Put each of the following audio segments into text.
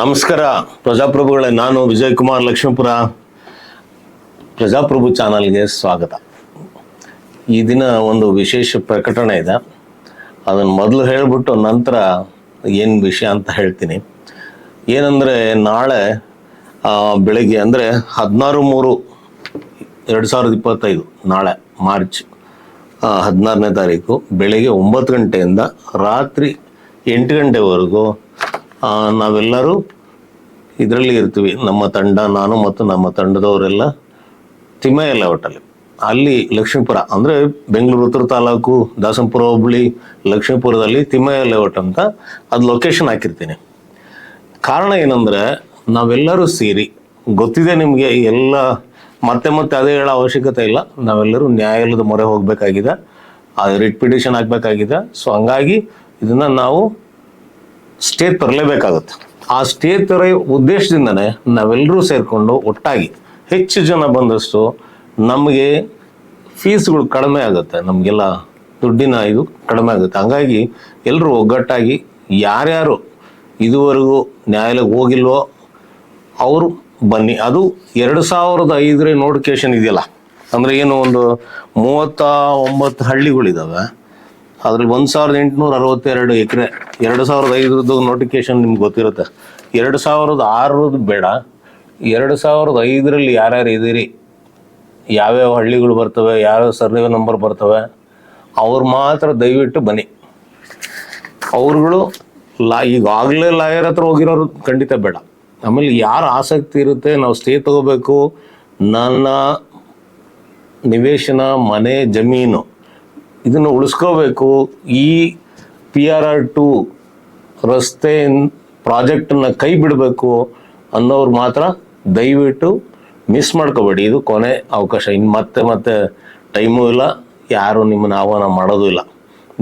ನಮಸ್ಕಾರ. ಪ್ರಜಾಪ್ರಭುಗಳೇ, ನಾನು ವಿಜಯ್ ಕುಮಾರ್ ಲಕ್ಷ್ಮೀಪುರ. ಪ್ರಜಾಪ್ರಭು ಚಾನಲ್ಗೆ ಸ್ವಾಗತ. ಈ ದಿನ ಒಂದು ವಿಶೇಷ ಪ್ರಕಟಣೆ ಇದೆ. ಅದನ್ನು ಮೊದಲು ಹೇಳಿಬಿಟ್ಟು ನಂತರ ಏನು ವಿಷಯ ಅಂತ ಹೇಳ್ತೀನಿ. ಏನಂದರೆ ನಾಳೆ ಬೆಳಿಗ್ಗೆ ಅಂದರೆ ಹದಿನಾರು ಮೂರು, ಎರಡು ಸಾವಿರದ ಇಪ್ಪತ್ತೈದು, ನಾಳೆ, ಮಾರ್ಚ್ ಹದಿನಾರನೇ ತಾರೀಕು, ಬೆಳಿಗ್ಗೆ ಒಂಬತ್ತು ಗಂಟೆಯಿಂದ ರಾತ್ರಿ ಎಂಟು ಗಂಟೆವರೆಗೂ ನಾವೆಲ್ಲರೂ ಇದರಲ್ಲಿ ಇರ್ತೀವಿ. ನಮ್ಮ ತಂಡ, ನಾನು ಮತ್ತು ನಮ್ಮ ತಂಡದವರೆಲ್ಲ ತಿಮ್ಮಯ್ಯ ಲೇಔಟಲ್ಲಿ. ಅಲ್ಲಿ ಲಕ್ಷ್ಮೀಪುರ, ಅಂದರೆ ಬೆಂಗಳೂರು ಉತ್ತರ ತಾಲೂಕು, ದಾಸಂಪುರ ಹೋಬಳಿ, ಲಕ್ಷ್ಮೀಪುರದಲ್ಲಿ ತಿಮ್ಮಯ್ಯ ಲೇಔಟ್ ಅಂತ ಅದು ಲೊಕೇಶನ್ ಹಾಕಿರ್ತೀನಿ. ಕಾರಣ ಏನಂದ್ರೆ ನಾವೆಲ್ಲರೂ ಸೇರಿ, ಗೊತ್ತಿದೆ ನಿಮಗೆ ಎಲ್ಲ, ಮತ್ತೆ ಮತ್ತೆ ಅದೇ ಹೇಳೋ ಅವಶ್ಯಕತೆ ಇಲ್ಲ. ನಾವೆಲ್ಲರೂ ನ್ಯಾಯಾಲಯದ ಮೊರೆ ಹೋಗಬೇಕಾಗಿದೆ. ಆ ರಿಟ್ ಪಿಟಿಷನ್ ಹಾಕ್ಬೇಕಾಗಿದೆ. ಸೊ ಹಂಗಾಗಿ ಇದನ್ನ ನಾವು ಸ್ಟೇ ತರಲೇಬೇಕಾಗುತ್ತೆ. ಆ ಸ್ಟೇ ತರ ಉದ್ದೇಶದಿಂದನೇ ನಾವೆಲ್ಲರೂ ಸೇರಿಕೊಂಡು ಒಟ್ಟಾಗಿ ಹೆಚ್ಚು ಜನ ಬಂದಷ್ಟು ನಮಗೆ ಫೀಸ್ಗಳು ಕಡಿಮೆ ಆಗುತ್ತೆ. ನಮಗೆಲ್ಲ ದುಡ್ಡಿನ ಇದು ಕಡಿಮೆ ಆಗುತ್ತೆ. ಹಂಗಾಗಿ ಎಲ್ಲರೂ ಒಗ್ಗಟ್ಟಾಗಿ ಯಾರ್ಯಾರು ಇದುವರೆಗೂ ನ್ಯಾಯಾಲಯಕ್ಕೆ ಹೋಗಿಲ್ವೋ ಅವರು ಬನ್ನಿ. ಅದು ಎರಡು ಸಾವಿರದ ಐದರ ನೋಟಿಫಿಕೇಶನ್ ಇದೆಯಲ್ಲ ಅಂದರೆ ಏನು ಒಂದು ಮೂವತ್ತ ಒಂಬತ್ತು ಹಳ್ಳಿಗಳಿದಾವೆ. ಅದ್ರಲ್ಲಿ ಒಂದು ಸಾವಿರದ ಎಂಟುನೂರ ಅರವತ್ತೆರಡು ಎಕರೆ, ಎರಡು ಸಾವಿರದ ಐದರದ್ದು ನೋಟಿಫಿಕೇಶನ್ ನಿಮ್ಗೆ ಗೊತ್ತಿರುತ್ತೆ. ಎರಡು ಸಾವಿರದ ಆರರದ್ದು ಬೇಡ. ಎರಡು ಸಾವಿರದ ಐದರಲ್ಲಿ ಯಾರ್ಯಾರು ಇದ್ದೀರಿ? ಯಾವ್ಯಾವ ಹಳ್ಳಿಗಳು ಬರ್ತವೆ? ಯಾವ್ಯಾವ ಸರ್ವೆ ನಂಬರ್ ಬರ್ತವೆ? ಅವ್ರು ಮಾತ್ರ ದಯವಿಟ್ಟು ಬನ್ನಿ. ಅವ್ರುಗಳು ಲಾ, ಈಗಾಗಲೇ ಲಾಯರ್ ಹತ್ರ ಹೋಗಿರೋರು ಖಂಡಿತ ಬೇಡ. ಆಮೇಲೆ ಯಾರು ಆಸಕ್ತಿ ಇರುತ್ತೆ, ನಾವು ಸ್ಟೇ ತಗೋಬೇಕು. ನನ್ನ ನಿವೇಶನ ಮನೆ ಜಮೀನು. ಇದನ್ನು ಉಳಿಸ್ಕೋಬೇಕು. ಈ ಪಿ ಆರ್ ಆರ್ ಟು ರಸ್ತೆ ಪ್ರಾಜೆಕ್ಟನ್ನು ಕೈ ಬಿಡಬೇಕು ಅನ್ನೋರು ಮಾತ್ರ ದಯವಿಟ್ಟು ಮಿಸ್ ಮಾಡ್ಕೋಬೇಡಿ. ಇದು ಕೊನೆ ಅವಕಾಶ. ಇನ್ನು ಮತ್ತೆ ಮತ್ತೆ ಟೈಮೂ ಇಲ್ಲ. ಯಾರು ನಿಮ್ಮನ್ನು ಆಹ್ವಾನ ಮಾಡೋದು ಇಲ್ಲ.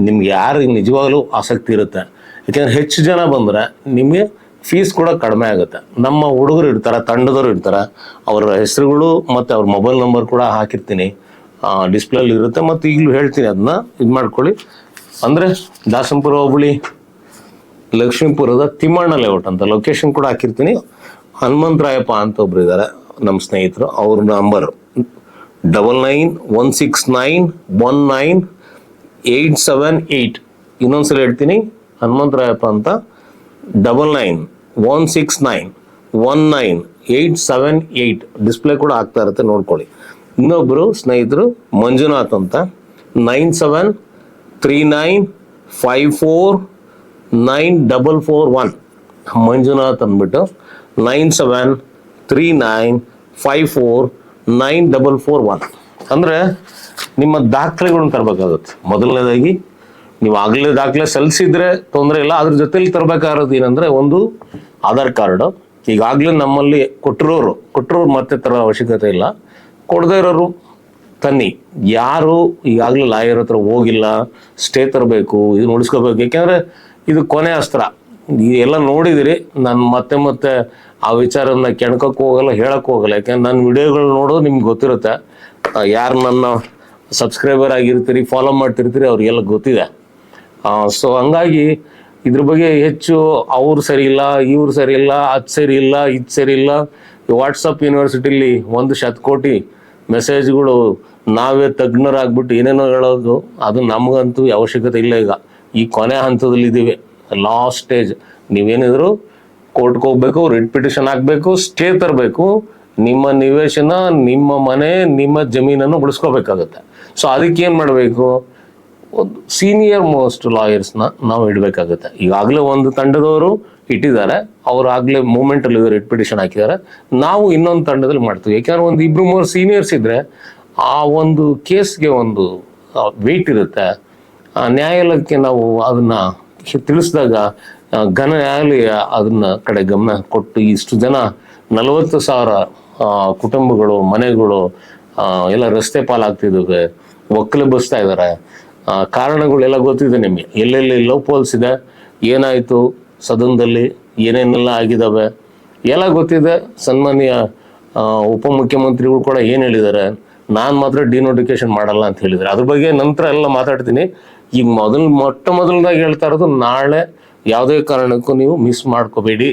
ನಿಮ್ಗೆ ಯಾರು ನಿಜವಾಗ್ಲೂ ಆಸಕ್ತಿ ಇರುತ್ತೆ. ಯಾಕೆಂದ್ರೆ ಹೆಚ್ಚು ಜನ ಬಂದರೆ ನಿಮಗೆ ಫೀಸ್ ಕೂಡ ಕಡಿಮೆ ಆಗುತ್ತೆ. ನಮ್ಮ ಹುಡುಗರು ಇರ್ತಾರೆ, ತಂಡದವರು ಇರ್ತಾರೆ. ಅವರ ಹೆಸರುಗಳು ಮತ್ತು ಅವ್ರ ಮೊಬೈಲ್ ನಂಬರ್ ಕೂಡ ಹಾಕಿರ್ತೀನಿ. ಡಿಸ್ಪ್ಲೇಲಿ ಇರುತ್ತೆ. ಮತ್ತು ಈಗಲೂ ಹೇಳ್ತೀನಿ ಅದನ್ನ ಇದು ಮಾಡ್ಕೊಳ್ಳಿ. ಅಂದರೆ ದಾಸಂಪುರ ಹೋಬಳಿ, ಲಕ್ಷ್ಮೀಪುರದ ತಿಮ್ಮಣ್ಣ ಲೇಔಟ್ ಅಂತ ಲೊಕೇಶನ್ ಕೂಡ ಹಾಕಿರ್ತೀನಿ. ಹನುಮಂತರಾಯಪ್ಪ ಅಂತ ಒಬ್ರು ಇದ್ದಾರೆ ನಮ್ಮ ಸ್ನೇಹಿತರು. ಅವ್ರ number double nine one six nine one nine eight seven eight ಇನ್ನೊಂದ್ಸಲ ಹೇಳ್ತೀನಿ ಹನುಮಂತರಾಯಪ್ಪ ಅಂತ double nine one six nine one nine eight seven eight display ಕೂಡ ಆಗ್ತಾ ಇರುತ್ತೆ, ನೋಡ್ಕೊಳ್ಳಿ. ಇನ್ನೊಬ್ಬರು ಸ್ನೇಹಿತರು ಮಂಜುನಾಥ್ ಅಂತ. Nine seven three nine five four nine double four one. Manjunath ಅಂದ್ಬಿಟ್ಟು nine seven three nine five four nine double four one. ಅಂದರೆ ನಿಮ್ಮ ದಾಖಲೆಗಳನ್ನ ತರಬೇಕಾಗುತ್ತೆ. ಮೊದಲನೇದಾಗಿ ನೀವು ಆಗಲೇ ದಾಖಲೆ ಸಲ್ಲಿಸಿದ್ರೆ ತೊಂದರೆ ಇಲ್ಲ, ಅದ್ರ ಜೊತೆಲಿ ತರಬೇಕಾಗಿರೋದು ಏನಂದ್ರೆ ಒಂದು ಆಧಾರ್ ಕಾರ್ಡು. ಈಗಾಗಲೇ ನಮ್ಮಲ್ಲಿ ಕೊಟ್ಟಿರೋರು ಕೊಟ್ಟಿರೋರು ಮತ್ತೆ ತರೋ ಅವಶ್ಯಕತೆ ಇಲ್ಲ. ಕೊಡದೇ ಇರೋರು ತನ್ನಿ. ಯಾರು ಈಗಾಗಲೇ ಲಾಯರ್ ಹತ್ರ ಹೋಗಿಲ್ಲ, ಸ್ಟೇ ತರಬೇಕು ಇದನ್ನ ಉಳಿಸ್ಕೋಬೇಕು ಯಾಕೆಂದ್ರೆ ಇದು ಕೊನೆ ಅಸ್ತ್ರ. ಎಲ್ಲ ನೋಡಿದಿರಿ, ನಾನು ಮತ್ತೆ ಮತ್ತೆ ಆ ವಿಚಾರನ ಕೆಣಕಕ್ಕೆ ಹೋಗಲ್ಲ, ಹೇಳಕ್ ಹೋಗಲ್ಲ. ಯಾಕೆಂದ್ರೆ ನನ್ನ ವಿಡಿಯೋಗಳು ನೋಡೋದು ನಿಮ್ಗೆ ಗೊತ್ತಿರುತ್ತೆ. ಯಾರು ನನ್ನ ಸಬ್ಸ್ಕ್ರೈಬರ್ ಆಗಿರ್ತೀರಿ, ಫಾಲೋ ಮಾಡ್ತಿರ್ತೀರಿ, ಅವ್ರಿಗೆಲ್ಲ ಗೊತ್ತಿದೆ. ಸೊ ಹಂಗಾಗಿ ಇದ್ರ ಬಗ್ಗೆ ಹೆಚ್ಚು ಅವ್ರು ಸರಿ ಇಲ್ಲ, ಇವ್ರು ಸರಿ ಇಲ್ಲ, ಅದು ಸರಿ ಇಲ್ಲ, ಇದು ಸರಿ ಇಲ್ಲ. ವಾಟ್ಸಪ್ ಯೂನಿವರ್ಸಿಟಿಲಿ ಒಂದು ಶತಕೋಟಿ ಮೆಸೇಜ್ಗಳು ನಾವೇ ತಜ್ಞರಾಗ್ಬಿಟ್ಟು ಏನೇನೋ ಹೇಳೋದು, ಅದು ನಮಗಂತೂ ಅವಶ್ಯಕತೆ ಇಲ್ಲ ಈಗ. ಈ ಕೊನೆ ಹಂತದಲ್ಲಿ ಇದ್ದೀವಿ ಲಾಸ್ಟ್ ಸ್ಟೇಜ್ ನೀವೇನಿದ್ರು ಕೋರ್ಟ್ಗೆ ಹೋಗ್ಬೇಕು, ರಿಟ್ ಪಿಟಿಷನ್ ಹಾಕ್ಬೇಕು, ಸ್ಟೇ ತರಬೇಕು. ನಿಮ್ಮ ನಿವೇಶನ, ನಿಮ್ಮ ಮನೆ, ನಿಮ್ಮ ಜಮೀನನ್ನು ಉಳಿಸ್ಕೋಬೇಕಾಗತ್ತೆ. ಸೊ ಅದಕ್ಕೆ ಏನು ಮಾಡಬೇಕು? ಒಂದು ಸೀನಿಯರ್ ಮೋಸ್ಟ್ ಲಾಯರ್ಸ್ನ ನಾವು ಇಡಬೇಕಾಗುತ್ತೆ. ಈಗಾಗಲೇ ಒಂದು ತಂಡದವರು ಇಟ್ಟಿದ್ದಾರೆ. ಅವರು ಆಗಲೇ ಮೂಮೆಂಟಲ್ಲಿ ರಿಟ್ ಪಿಟಿಷನ್ ಹಾಕಿದ್ದಾರೆ. ನಾವು ಇನ್ನೊಂದು ತಂಡದಲ್ಲಿ ಮಾಡ್ತೀವಿ. ಯಾಕೆಂದ್ರೆ ಒಂದು ಇಬ್ರು ಮೂರು ಸೀನಿಯರ್ಸ್ ಇದ್ದರೆ ಆ ಒಂದು ಕೇಸ್ಗೆ ಒಂದು ವೆಯ್ಟ್ ಇರುತ್ತೆ. ಆ ನ್ಯಾಯಾಲಯಕ್ಕೆ ನಾವು ಅದನ್ನ ತಿಳಿಸಿದಾಗ ಘನ ನ್ಯಾಯಾಲಯ ಅದನ್ನ ಕಡೆ ಗಮನ ಕೊಟ್ಟು ಇಷ್ಟು ಜನ ನಲವತ್ತು ಸಾವಿರ ಕುಟುಂಬಗಳು ಮನೆಗಳು ಎಲ್ಲ ರಸ್ತೆ ಪಾಲಾಗ್ತಿದ್ದಾವೆ ಒಕ್ಕಲೆಬ್ಬಿಸ್ತಾ ಇದ್ದಾರೆ. ಆ, ಕಾರಣಗಳೆಲ್ಲ ಗೊತ್ತಿದೆ ನಿಮಗೆ. ಎಲ್ಲೆಲ್ಲಿ ಲವ್ ಪೋಲ್ಸ್ ಇದೆ, ಏನಾಯಿತು, ಸದನದಲ್ಲಿ ಏನೇನೆಲ್ಲ ಆಗಿದ್ದಾವೆ ಎಲ್ಲ ಗೊತ್ತಿದೆ. ಸನ್ಮಾನ್ಯ ಉಪಮುಖ್ಯಮಂತ್ರಿಗಳು ಕೂಡ ಏನು ಹೇಳಿದ್ದಾರೆ, ನಾನು ಮಾತ್ರ ಡಿನೋಟಿಫಿಕೇಶನ್ ಮಾಡಲ್ಲ ಅಂತ ಹೇಳಿದ್ದಾರೆ. ಅದ್ರ ಬಗ್ಗೆ ನಂತರ ಎಲ್ಲ ಮಾತಾಡ್ತೀನಿ. ಈಗ ಮೊದಲು, ಮೊಟ್ಟ ಮೊದಲದಾಗಿ ಹೇಳ್ತಾ ಇರೋದು ನಾಳೆ ಯಾವುದೇ ಕಾರಣಕ್ಕೂ ನೀವು ಮಿಸ್ ಮಾಡ್ಕೋಬೇಡಿ.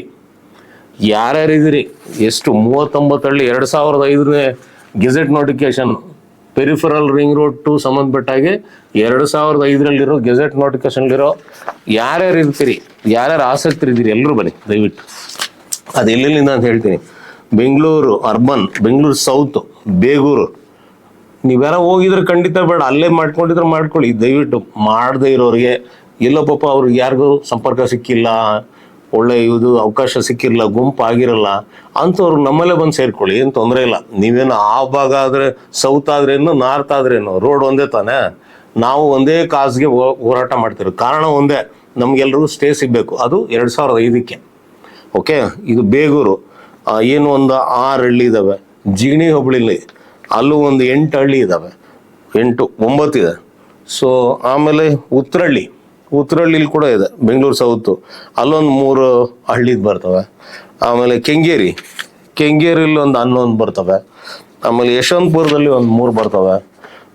ಯಾರ್ಯಾರಿದ್ದೀರಿ? ಎಷ್ಟು ಮೂವತ್ತೊಂಬತ್ತರಲ್ಲಿ ಎರಡು ಸಾವಿರದ ಐದನೇ gazette notification peripheral ring road to ಸಂಬಂಧಪಟ್ಟಾಗಿ ಎರಡು ಸಾವಿರದ ಐದರಲ್ಲಿರೋ ಗೆಜೆಟ್ ನೋಟಿಫಿಕೇಶನ್ಲಿರೋ ಯಾರ್ಯಾರು ಇರ್ತೀರಿ, ಯಾರ್ಯಾರು ಆಸಕ್ತಿ ಇದ್ದೀರಿ ಎಲ್ಲರೂ ಬನ್ನಿ, ದಯವಿಟ್ಟು. ಅದು ಎಲ್ಲೆಲ್ಲಿಂದ ಅಂತ ಹೇಳ್ತೀನಿ. Bengaluru, urban, Bengaluru south Begur. ನೀವ್ಯಾರ ಹೋಗಿದ್ರೆ ಖಂಡಿತ ಬೇಡ, ಅಲ್ಲೇ ಮಾಡ್ಕೊಂಡಿದ್ರೆ ಮಾಡ್ಕೊಳ್ಳಿ. ದಯವಿಟ್ಟು ಮಾಡದೇ ಇರೋರಿಗೆ, ಎಲ್ಲೋ ಪಾಪ ಅವ್ರಿಗೆ ಯಾರಿಗೂ ಸಂಪರ್ಕ ಸಿಕ್ಕಿಲ್ಲ ಒಳ್ಳೆ ಇದು ಅವಕಾಶ ಸಿಕ್ಕಿರಲ್ಲ ಗುಂಪು ಆಗಿರಲ್ಲ, ಅಂಥವ್ರು ನಮ್ಮಲ್ಲೇ ಬಂದು ಸೇರ್ಕೊಳ್ಳಿ, ಏನು ತೊಂದರೆ ಇಲ್ಲ. ನೀವೇನು ಆ ಭಾಗ ಆದರೆ ಸೌತ್ ಆದ್ರೇನು ನಾರ್ತ್ ಆದ್ರೇನು ರೋಡ್ ಒಂದೇ ತಾನೇ? ನಾವು ಒಂದೇ ಕಾಸ್ಗೆ ಹೋರಾಟ ಮಾಡ್ತಿರೋ ಕಾರಣ ಒಂದೇ ನಮಗೆಲ್ಲರಿಗೂ ಸ್ಟೇ ಸಿಗಬೇಕು. ಅದು ಎರಡು ಸಾವಿರದ ಐದಕ್ಕೆ. ಓಕೆ ಇದು ಬೇಗೂರು. ಏನು ಒಂದು ಆರು ಹಳ್ಳಿ ಇದ್ದಾವೆ ಜಿಗಣಿ ಹೋಬಳಿಲಿ. ಅಲ್ಲೂ ಒಂದು ಎಂಟು ಹಳ್ಳಿ ಇದ್ದಾವೆ ಎಂಟು, ಒಂಬತ್ತು ಇದೆ. ಸೊ ಆಮೇಲೆ ಉತ್ತರಹಳ್ಳಿ ಉತ್ತರಹಳ್ಳಿಲಿ ಕೂಡ ಇದೆ, ಬೆಂಗಳೂರು ಸೌತು ಅಲ್ಲೊಂದು ಮೂರು ಹಳ್ಳಿದು ಬರ್ತವೆ. ಆಮೇಲೆ ಕೆಂಗೇರಿ. ಕೆಂಗೇರಿಲಿ ಒಂದು ಹನ್ನೊಂದು ಬರ್ತವೆ. ಆಮೇಲೆ ಯಶವಂತಪುರದಲ್ಲಿ ಒಂದು ಮೂರು ಬರ್ತವೆ.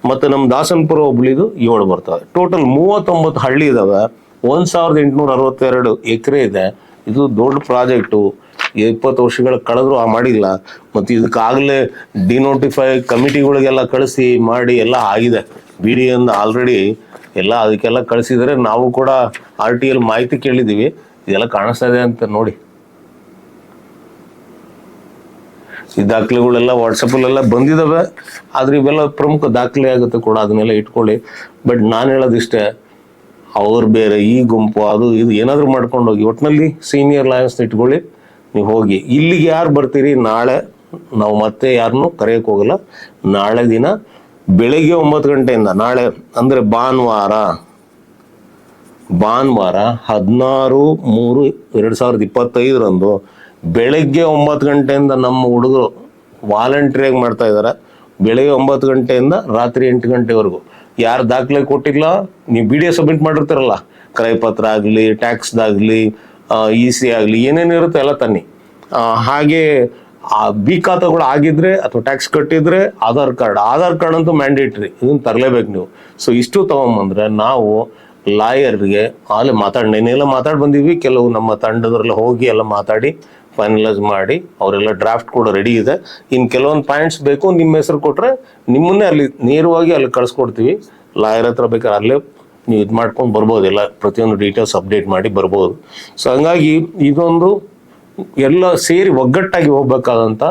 ಮತ್ತು ನಮ್ಮ ದಾಸನಪುರ ಹುಬ್ಳಿದು ಏಳು ಬರ್ತವೆ. ಟೋಟಲ್ ಮೂವತ್ತೊಂಬತ್ತು ಹಳ್ಳಿ ಇದ್ದಾವೆ ಒಂದು ಸಾವಿರದ ಎಂಟುನೂರ ಅರವತ್ತೆರಡು ಎಕರೆ ಇದೆ. ಇದು ದೊಡ್ಡ ಪ್ರಾಜೆಕ್ಟು. ಇಪ್ಪತ್ತು ವರ್ಷಗಳ ಕಳೆದ್ರು ಆ ಮಾಡಿಲ್ಲ. ಮತ್ತು ಇದಕ್ಕಾಗಲೇ ಡಿನೋಟಿಫೈ ಕಮಿಟಿಗಳಿಗೆಲ್ಲ ಕಳಿಸಿ ಮಾಡಿ ಎಲ್ಲ ಆಗಿದೆ. ಬಿ ಡಿ ಆಲ್ರೆಡಿ ಎಲ್ಲ ಅದಕ್ಕೆಲ್ಲ ಕಳಿಸಿದರೆ ನಾವು ಕೂಡ ಆರ್ ಟಿ ಎಲ್ ಮಾಹಿತಿ ಕೇಳಿದ್ದೀವಿ. ಇದೆಲ್ಲ ಕಾಣಿಸ್ತಾ ಇದೆ ಅಂತ ನೋಡಿ. ಈ ದಾಖಲೆಗಳೆಲ್ಲ ವಾಟ್ಸಪ್ಪಲ್ಲೆಲ್ಲ ಬಂದಿದ್ದಾವೆ ಆದರೆ ಇವೆಲ್ಲ ಪ್ರಮುಖ ದಾಖಲೆ ಆಗುತ್ತೆ ಕೂಡ, ಅದನ್ನೆಲ್ಲ ಇಟ್ಕೊಳ್ಳಿ. ಬಟ್ ನಾನು ಹೇಳೋದಿಷ್ಟೇ, ಅವ್ರು ಬೇರೆ ಈ ಗುಂಪು, ಅದು ಇದು ಏನಾದರೂ ಮಾಡ್ಕೊಂಡು ಹೋಗಿ ಒಟ್ಟಿನಲ್ಲಿ ಸೀನಿಯರ್ ಲಾಯನ್ಸ್ ಇಟ್ಕೊಳ್ಳಿ. ನೀವು ಹೋಗಿ, ಇಲ್ಲಿಗೆ ಯಾರು ಬರ್ತೀರಿ? ನಾಳೆ, ನಾವು ಮತ್ತೆ ಯಾರನ್ನೂ ಕರೆಯೋಕೆ ಹೋಗಲ್ಲ. ನಾಳೆ ದಿನ ಬೆಳಗ್ಗೆ ಒಂಬತ್ತು ಗಂಟೆಯಿಂದ ನಾಳೆ, ಅಂದರೆ ಭಾನುವಾರ ಭಾನುವಾರ ಹದಿನಾರು ಮೂರು ಎರಡು ಸಾವಿರದ ಇಪ್ಪತ್ತೈದರಂದು ಬೆಳಗ್ಗೆ ಒಂಬತ್ತು ಗಂಟೆಯಿಂದ ನಮ್ಮ ಹುಡುಗರು ವಾಲಂಟ್ರಿಯಾಗಿ ಮಾಡ್ತಾ ಇದ್ದಾರೆ. ಬೆಳಗ್ಗೆ ಒಂಬತ್ತು ಗಂಟೆಯಿಂದ ರಾತ್ರಿ ಎಂಟು ಗಂಟೆವರೆಗೂ. ಯಾರು ದಾಖಲೆ ಕೊಟ್ಟಿಲ್ಲ, ನೀವು ಬಿ ಡಿ ಎ ಸಬ್ಮಿಟ್ ಮಾಡಿರ್ತೀರಲ್ಲ. ಕ್ರಯಪತ್ರ ಆಗಲಿ ಟ್ಯಾಕ್ಸ್ದಾಗಲಿ ಇ ಸಿ ಆಗಲಿ, ಏನೇನಿರುತ್ತೆ ಎಲ್ಲ ತನ್ನಿ. ಹಾಗೆ ಆ ಬಿ ಖಾತೆಗಳು ಆಗಿದ್ರೆ ಅಥವಾ ಟ್ಯಾಕ್ಸ್ ಕಟ್ಟಿದ್ರೆ Aadhaar card. Aadhaar card mandatory mandatory ಇದನ್ನ ತರಲೇಬೇಕು ನೀವು. ಸೊ ಇಷ್ಟು ತಗೊಂಬಂದ್ರೆ ನಾವು ಲಾಯರ್ಗೆ ಅಲ್ಲಿ ಮಾತಾಡಿ, ನೆನ್ನೆಲ್ಲ ಮಾತಾಡಿ ಬಂದಿದ್ವಿ. ಕೆಲವು ನಮ್ಮ ತಂಡದವರೆಲ್ಲ ಹೋಗಿ ಎಲ್ಲ ಮಾತಾಡಿ ಫೈನಲೈಸ್ ಮಾಡಿ, ಅವರೆಲ್ಲ ಡ್ರಾಫ್ಟ್ ಕೂಡ ರೆಡಿ ಇದೆ. ಇನ್ನು ಕೆಲವೊಂದು ಪಾಯಿಂಟ್ಸ್ ಬೇಕು, ನಿಮ್ಮ ಹೆಸರು ಕೊಟ್ರೆ ನಿಮ್ಮನ್ನೇ ಅಲ್ಲಿ ನೇರವಾಗಿ ಅಲ್ಲಿ ಕಳಿಸ್ಕೊಡ್ತೀವಿ. ಲಾಯರ್ ಹತ್ರ ಬೇಕಾದ್ರೆ ಅಲ್ಲೇ ನೀವು ಇದು ಮಾಡ್ಕೊಂಡು ಬರ್ಬೋದು. ಎಲ್ಲ ಪ್ರತಿಯೊಂದು ಡೀಟೇಲ್ಸ್ ಅಪ್ಡೇಟ್ ಮಾಡಿ ಬರ್ಬೋದು. ಸೊ ಹಂಗಾಗಿ ಇದೊಂದು ಎಲ್ಲ ಸೇರಿ ಒಗ್ಗಟ್ಟಾಗಿ ಹೋಗ್ಬೇಕಾದಂಥ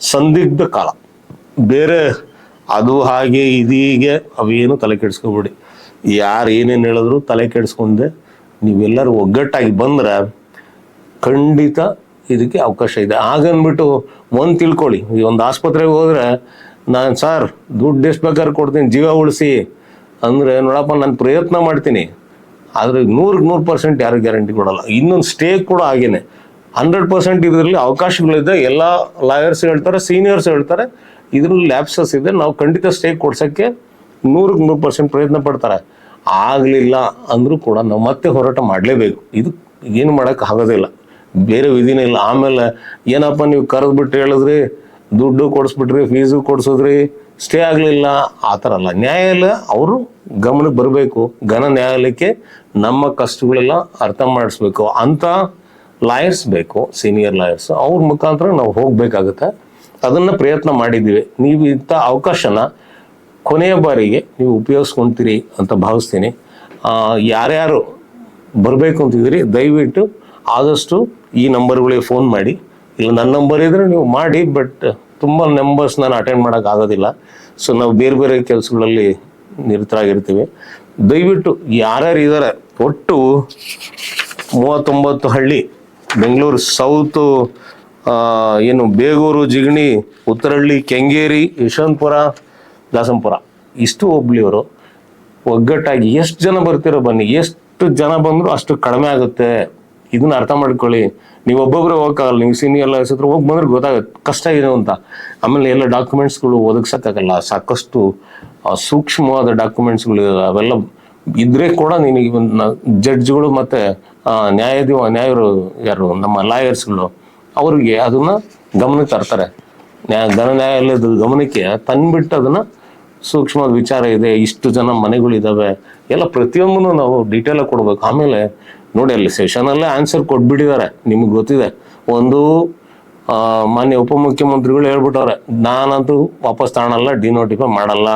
ಸಂದಿಗ್ಧ ಕಾಲ. ಬೇರೆ ಅದು ಹಾಗೆ ಇದೀಗೆ ಅವೇನು ತಲೆ ಕೆಡಿಸ್ಕೊಬೇಡಿ. ಯಾರು ಏನೇನು ಹೇಳಿದ್ರು ತಲೆ ಕೆಡಿಸ್ಕೊಂಡೆ. ನೀವೆಲ್ಲರೂ ಒಗ್ಗಟ್ಟಾಗಿ ಬಂದ್ರೆ ಖಂಡಿತ ಇದಕ್ಕೆ ಅವಕಾಶ ಇದೆ. ಹಾಗನ್ಬಿಟ್ಟು ಒಂದು ತಿಳ್ಕೊಳ್ಳಿ. ಈ ಒಂದು ಆಸ್ಪತ್ರೆಗೆ ಹೋದ್ರೆ ನಾನು, ಸರ್, ದುಡ್ಡು ಎಷ್ಟು ಬೇಕಾದ್ರೆ ಕೊಡ್ತೀನಿ, ಜೀವ ಉಳಿಸಿ. ಅಂದರೆ, ನೋಡಪ್ಪ, ನಾನು ಪ್ರಯತ್ನ ಮಾಡ್ತೀನಿ. ಆದರೆ ನೂರಕ್ಕೆ ನೂರು ಪರ್ಸೆಂಟ್ ಯಾರು ಗ್ಯಾರಂಟಿ ಕೊಡಲ್ಲ. ಇನ್ನೊಂದು ಸ್ಟೇ ಕೂಡ ಹಾಗೇನೆ. ಹಂಡ್ರೆಡ್ ಪರ್ಸೆಂಟ್ ಇದರಲ್ಲಿ ಅವಕಾಶಗಳಿದೆ. ಎಲ್ಲ ಲಾಯರ್ಸ್ ಹೇಳ್ತಾರೆ ಸೀನಿಯರ್ಸ್ ಹೇಳ್ತಾರೆ. ಇದರಲ್ಲಿ ಲ್ಯಾಪ್ಸಸ್ ಇದೆ. ನಾವು ಖಂಡಿತ ಸ್ಟೇ ಕೊಡ್ಸೋಕ್ಕೆ ನೂರಕ್ಕೆ ನೂರು ಪರ್ಸೆಂಟ್ ಪ್ರಯತ್ನ ಪಡ್ತಾರೆ. ಆಗಲಿಲ್ಲ ಅಂದರೂ ಕೂಡ ನಾವು ಮತ್ತೆ ಹೋರಾಟ ಮಾಡಲೇಬೇಕು. ಇದು ಏನು ಮಾಡೋಕ್ಕೆ ಆಗೋದಿಲ್ಲ. ಬೇರೆ ವಿಧಿನೇ ಇಲ್ಲ. ಆಮೇಲೆ ಏನಪ್ಪ ನೀವು ಕರೆದ್ಬಿಟ್ಟು ಹೇಳಿದ್ರಿ, ದುಡ್ಡು ಕೊಡಿಸ್ಬಿಟ್ರಿ ಫೀಸು ಕೊಡಿಸಿದ್ರಿ ಸ್ಟೇ ಆಗಲಿಲ್ಲ. ಆ ಥರ ಅಲ್ಲ. ನ್ಯಾಯಾಲಯ, ಅವರು ಗಮನಕ್ಕೆ ಬರಬೇಕು. ಘನ ನ್ಯಾಯಾಲಯಕ್ಕೆ ನಮ್ಮ ಕಷ್ಟಗಳೆಲ್ಲ ಅರ್ಥ ಮಾಡಿಸ್ಬೇಕು. ಅಂತ ಲಾಯರ್ಸ್ ಬೇಕು ಸೀನಿಯರ್ ಲಾಯರ್ಸ್ ಅವ್ರ ಮುಖಾಂತರ ನಾವು ಹೋಗಬೇಕಾಗುತ್ತೆ. ಅದನ್ನ ಪ್ರಯತ್ನ ಮಾಡಿದ್ದೀವಿ. ನೀವು ಇಂಥ ಅವಕಾಶನ ಕೊನೆಯ ಬಾರಿಗೆ ನೀವು ಉಪಯೋಗಿಸ್ಕೊಂತೀರಿ ಅಂತ ಭಾವಿಸ್ತೀನಿ. ಯಾರ್ಯಾರು ಬರಬೇಕು ಅಂತಿದ್ದೀರಿ ದಯವಿಟ್ಟು ಆದಷ್ಟು ಈ ನಂಬರ್ಗಳಿಗೆ ಫೋನ್ ಮಾಡಿ. ಇಲ್ಲ, ನನ್ನ ನಂಬರ್ ಇದ್ರೆ ನೀವು ಮಾಡಿ, ಬಟ್ ತುಂಬ ನಂಬರ್ಸ್ ನಾನು ಅಟೆಂಡ್ ಮಾಡೋಕೆ ಆಗೋದಿಲ್ಲ. ಸೊ ನಾವು ಬೇರೆ ಬೇರೆ ಕೆಲಸಗಳಲ್ಲಿ ನಿರತರಾಗಿರ್ತೀವಿ. ದಯವಿಟ್ಟು ಯಾರ್ಯಾರು ಇದ್ದಾರೆ ಒಟ್ಟು ಮೂವತ್ತೊಂಬತ್ತು ಹಳ್ಳಿ ಬೆಂಗಳೂರು ಸೌತು ಏನು ಬೇಗೂರು, ಜಿಗಣಿ, ಉತ್ತರಹಳ್ಳಿ, ಕೆಂಗೇರಿ, ಯಶವಂತಪುರ, ದಾಸಂಪುರ. ಇಷ್ಟು ಹೋಬ್ಳಿಯವರು ಒಗ್ಗಟ್ಟಾಗಿ ಎಷ್ಟು ಜನ ಬರ್ತಿರೋ ಬನ್ನಿ, ಎಷ್ಟು ಜನ ಬಂದರೂ ಅಷ್ಟು ಕಡಿಮೆ ಆಗುತ್ತೆ. ಇದನ್ನ ಅರ್ಥ ಮಾಡ್ಕೊಳ್ಳಿ. ನೀವು ಒಬ್ಬೊಬ್ಬರೇ ಹೋಗಕ್ಕಾಗಲ್ಲ, ನೀವು ಸೀನಿಯರ್ ಎಲ್ಲ ಹತ್ರ ಹೋಗಿ ಬಂದ್ರೆ ಗೊತ್ತಾಗುತ್ತೆ, ಕಷ್ಟ ಇದೆ ಅಂತ. ಆಮೇಲೆ ಎಲ್ಲ ಡಾಕ್ಯುಮೆಂಟ್ಸ್ಗಳು ಒದಗಿಸೋಕ್ಕಾಗಲ್ಲ ಸಾಕಷ್ಟು ಸೂಕ್ಷ್ಮವಾದ ಡಾಕ್ಯುಮೆಂಟ್ಸ್ಗಳು ಅವೆಲ್ಲ ಇದ್ರೆ ಕೂಡ ನಿನಗೆ ಜಡ್ಜ್ಗಳು ಮತ್ತೆ ನ್ಯಾಯಧಿ ನ್ಯಾಯರು ಯಾರು, ನಮ್ಮ ಲಾಯರ್ಸ್ಗಳು ಅವರಿಗೆ ಅದನ್ನ ಗಮನಕ್ಕೆ ತರ್ತಾರೆ. ನ್ಯಾಯ ಘನ ನ್ಯಾಯಾಲಯದ ಗಮನಕ್ಕೆ ತಂದ್ಬಿಟ್ಟು ಅದನ್ನ ಸೂಕ್ಷ್ಮ ವಿಚಾರ ಇದೆ, ಇಷ್ಟು ಜನ ಮನೆಗಳಿದ್ದಾವೆ ಎಲ್ಲ ಪ್ರತಿಯೊಂದನ್ನು ನಾವು ಡೀಟೇಲ್ ಆಗಿ ಕೊಡ್ಬೇಕು. ಆಮೇಲೆ ನೋಡಿ, ಅಲ್ಲಿ ಸೆಷನಲ್ಲೇ ಆನ್ಸರ್ ಕೊಟ್ಬಿಟ್ಟಿದ್ದಾರೆ, ನಿಮ್ಗೆ ಗೊತ್ತಿದೆ. ಒಂದು ಮಾನ್ಯ ಉಪಮುಖ್ಯಮಂತ್ರಿಗಳು ಹೇಳ್ಬಿಟ್ಟವ್ರೆ, ನಾನಂತೂ ವಾಪಸ್ ತಾಣಲ್ಲ ಡಿನೋಟಿಫೈ ಮಾಡಲ್ಲ.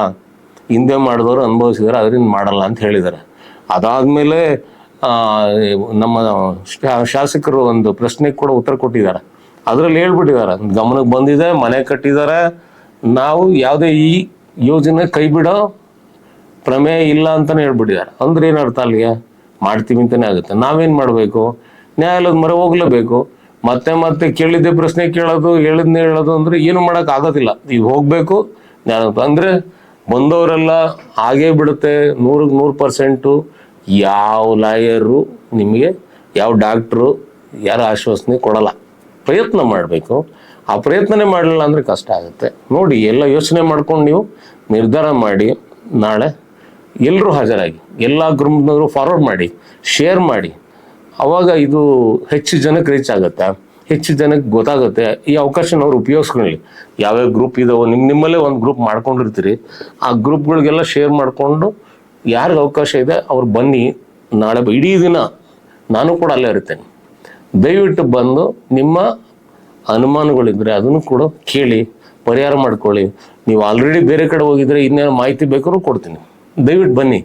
ಹಿಂದೆ ಮಾಡಿದವರು ಅನುಭವಿಸಿದಾರೆ ಅದರಿಂದ ಮಾಡಲ್ಲ ಅಂತ ಹೇಳಿದ್ದಾರೆ. ಅದಾದಮೇಲೆ ನಮ್ಮ ಶಾಸಕರು ಒಂದು ಪ್ರಶ್ನೆಗೆ ಕೂಡ ಉತ್ತರ ಕೊಟ್ಟಿದ್ದಾರೆ. ಅದರಲ್ಲಿ ಹೇಳ್ಬಿಟ್ಟಿದ್ದಾರೆ, ಗಮನಕ್ಕೆ ಬಂದಿದೆ, ಮನೆ ಕಟ್ಟಿದ್ದಾರೆ, ನಾವು ಯಾವುದೇ ಈ ಯೋಜನೆ ಕೈ ಬಿಡೋ ಪ್ರಮೇಯ ಇಲ್ಲ ಅಂತಾನೆ ಹೇಳ್ಬಿಟ್ಟಿದ್ದಾರೆ. ಅಂದ್ರೆ ಏನು ಅರ್ಥ ಅಲ್ಲಿಗೆ? ಮಾಡ್ತೀವಿ ಅಂತಾನೆ ಆಗುತ್ತೆ. ನಾವೇನ್ ಮಾಡಬೇಕು? ನ್ಯಾಯಾಲಯದ ಮೊರೆ ಹೋಗ್ಲೇಬೇಕು. ಮತ್ತೆ ಮತ್ತೆ ಕೇಳಿದ್ದೆ ಪ್ರಶ್ನೆ ಕೇಳೋದು, ಹೇಳಿದ್ನೇ ಹೇಳೋದು ಅಂದ್ರೆ ಏನು ಮಾಡೋಕ್ಕಾಗೋದಿಲ್ಲ ಈಗ ಹೋಗಬೇಕು ನ್ಯಾಯ ಅಂದ್ರೆ ಬಂದವರೆಲ್ಲ ಹಾಗೇ ಬಿಡುತ್ತೆ. ನೂರಕ್ಕೆ ನೂರು ಪರ್ಸೆಂಟು ಯಾವ ಲಾಯರು ನಿಮಗೆ, ಯಾವ ಡಾಕ್ಟ್ರು, ಯಾರು ಆಶ್ವಾಸನೆ ಕೊಡಲ್ಲ. ಪ್ರಯತ್ನ ಮಾಡಬೇಕು. ಆ ಪ್ರಯತ್ನನೇ ಮಾಡಲಿಲ್ಲ ಅಂದರೆ ಕಷ್ಟ ಆಗುತ್ತೆ. ನೋಡಿ, ಎಲ್ಲ ಯೋಚನೆ ಮಾಡ್ಕೊಂಡು ನೀವು ನಿರ್ಧಾರ ಮಾಡಿ, ನಾಳೆ ಎಲ್ಲರೂ ಹಾಜರಾಗಿ, ಎಲ್ಲ ಗ್ರೂಪ್ನವರು ಫಾರ್ವರ್ಡ್ ಮಾಡಿ ಶೇರ್ ಮಾಡಿ. ಅವಾಗ ಇದು ಹೆಚ್ಚು ಜನಕ್ಕೆ ರೀಚ್ ಆಗುತ್ತೆ? ಹೆಚ್ಚು ಜನಕ್ಕೆ ಗೊತ್ತಾಗುತ್ತೆ. ಈ ಅವಕಾಶನ ಅವ್ರು ಉಪಯೋಗಿಸ್ಕೊಳ್ಳಿ ಯಾವ್ಯಾವ ಗ್ರೂಪ್ ಇದಾವೋ ನಿಮ್ಮ ನಿಮ್ಮಲ್ಲೇ ಒಂದು ಗ್ರೂಪ್ ಮಾಡ್ಕೊಂಡಿರ್ತೀರಿ. ಆ ಗ್ರೂಪ್ಗಳಿಗೆಲ್ಲ ಶೇರ್ ಮಾಡಿಕೊಂಡು ಯಾರಿಗೆ ಅವಕಾಶ ಇದೆ ಅವ್ರು ಬನ್ನಿ. ನಾಳೆ ಇಡೀ ದಿನ ನಾನು ಕೂಡ ಅಲ್ಲೇ ಇರ್ತೇನೆ. ದಯವಿಟ್ಟು ಬಂದು ನಿಮ್ಮ ಅನುಮಾನಗಳಿದ್ರೆ ಅದನ್ನು ಕೂಡ ಕೇಳಿ, ಪರಿಹಾರ ಮಾಡ್ಕೊಳ್ಳಿ. ನೀವು ಆಲ್ರೆಡಿ ಬೇರೆ ಕಡೆ ಹೋಗಿದ್ರೆ ಇನ್ನೇನು ಮಾಹಿತಿ ಬೇಕಾದ್ರೂ ಕೊಡ್ತೀನಿ. ದಯವಿಟ್ಟು ಬನ್ನಿ.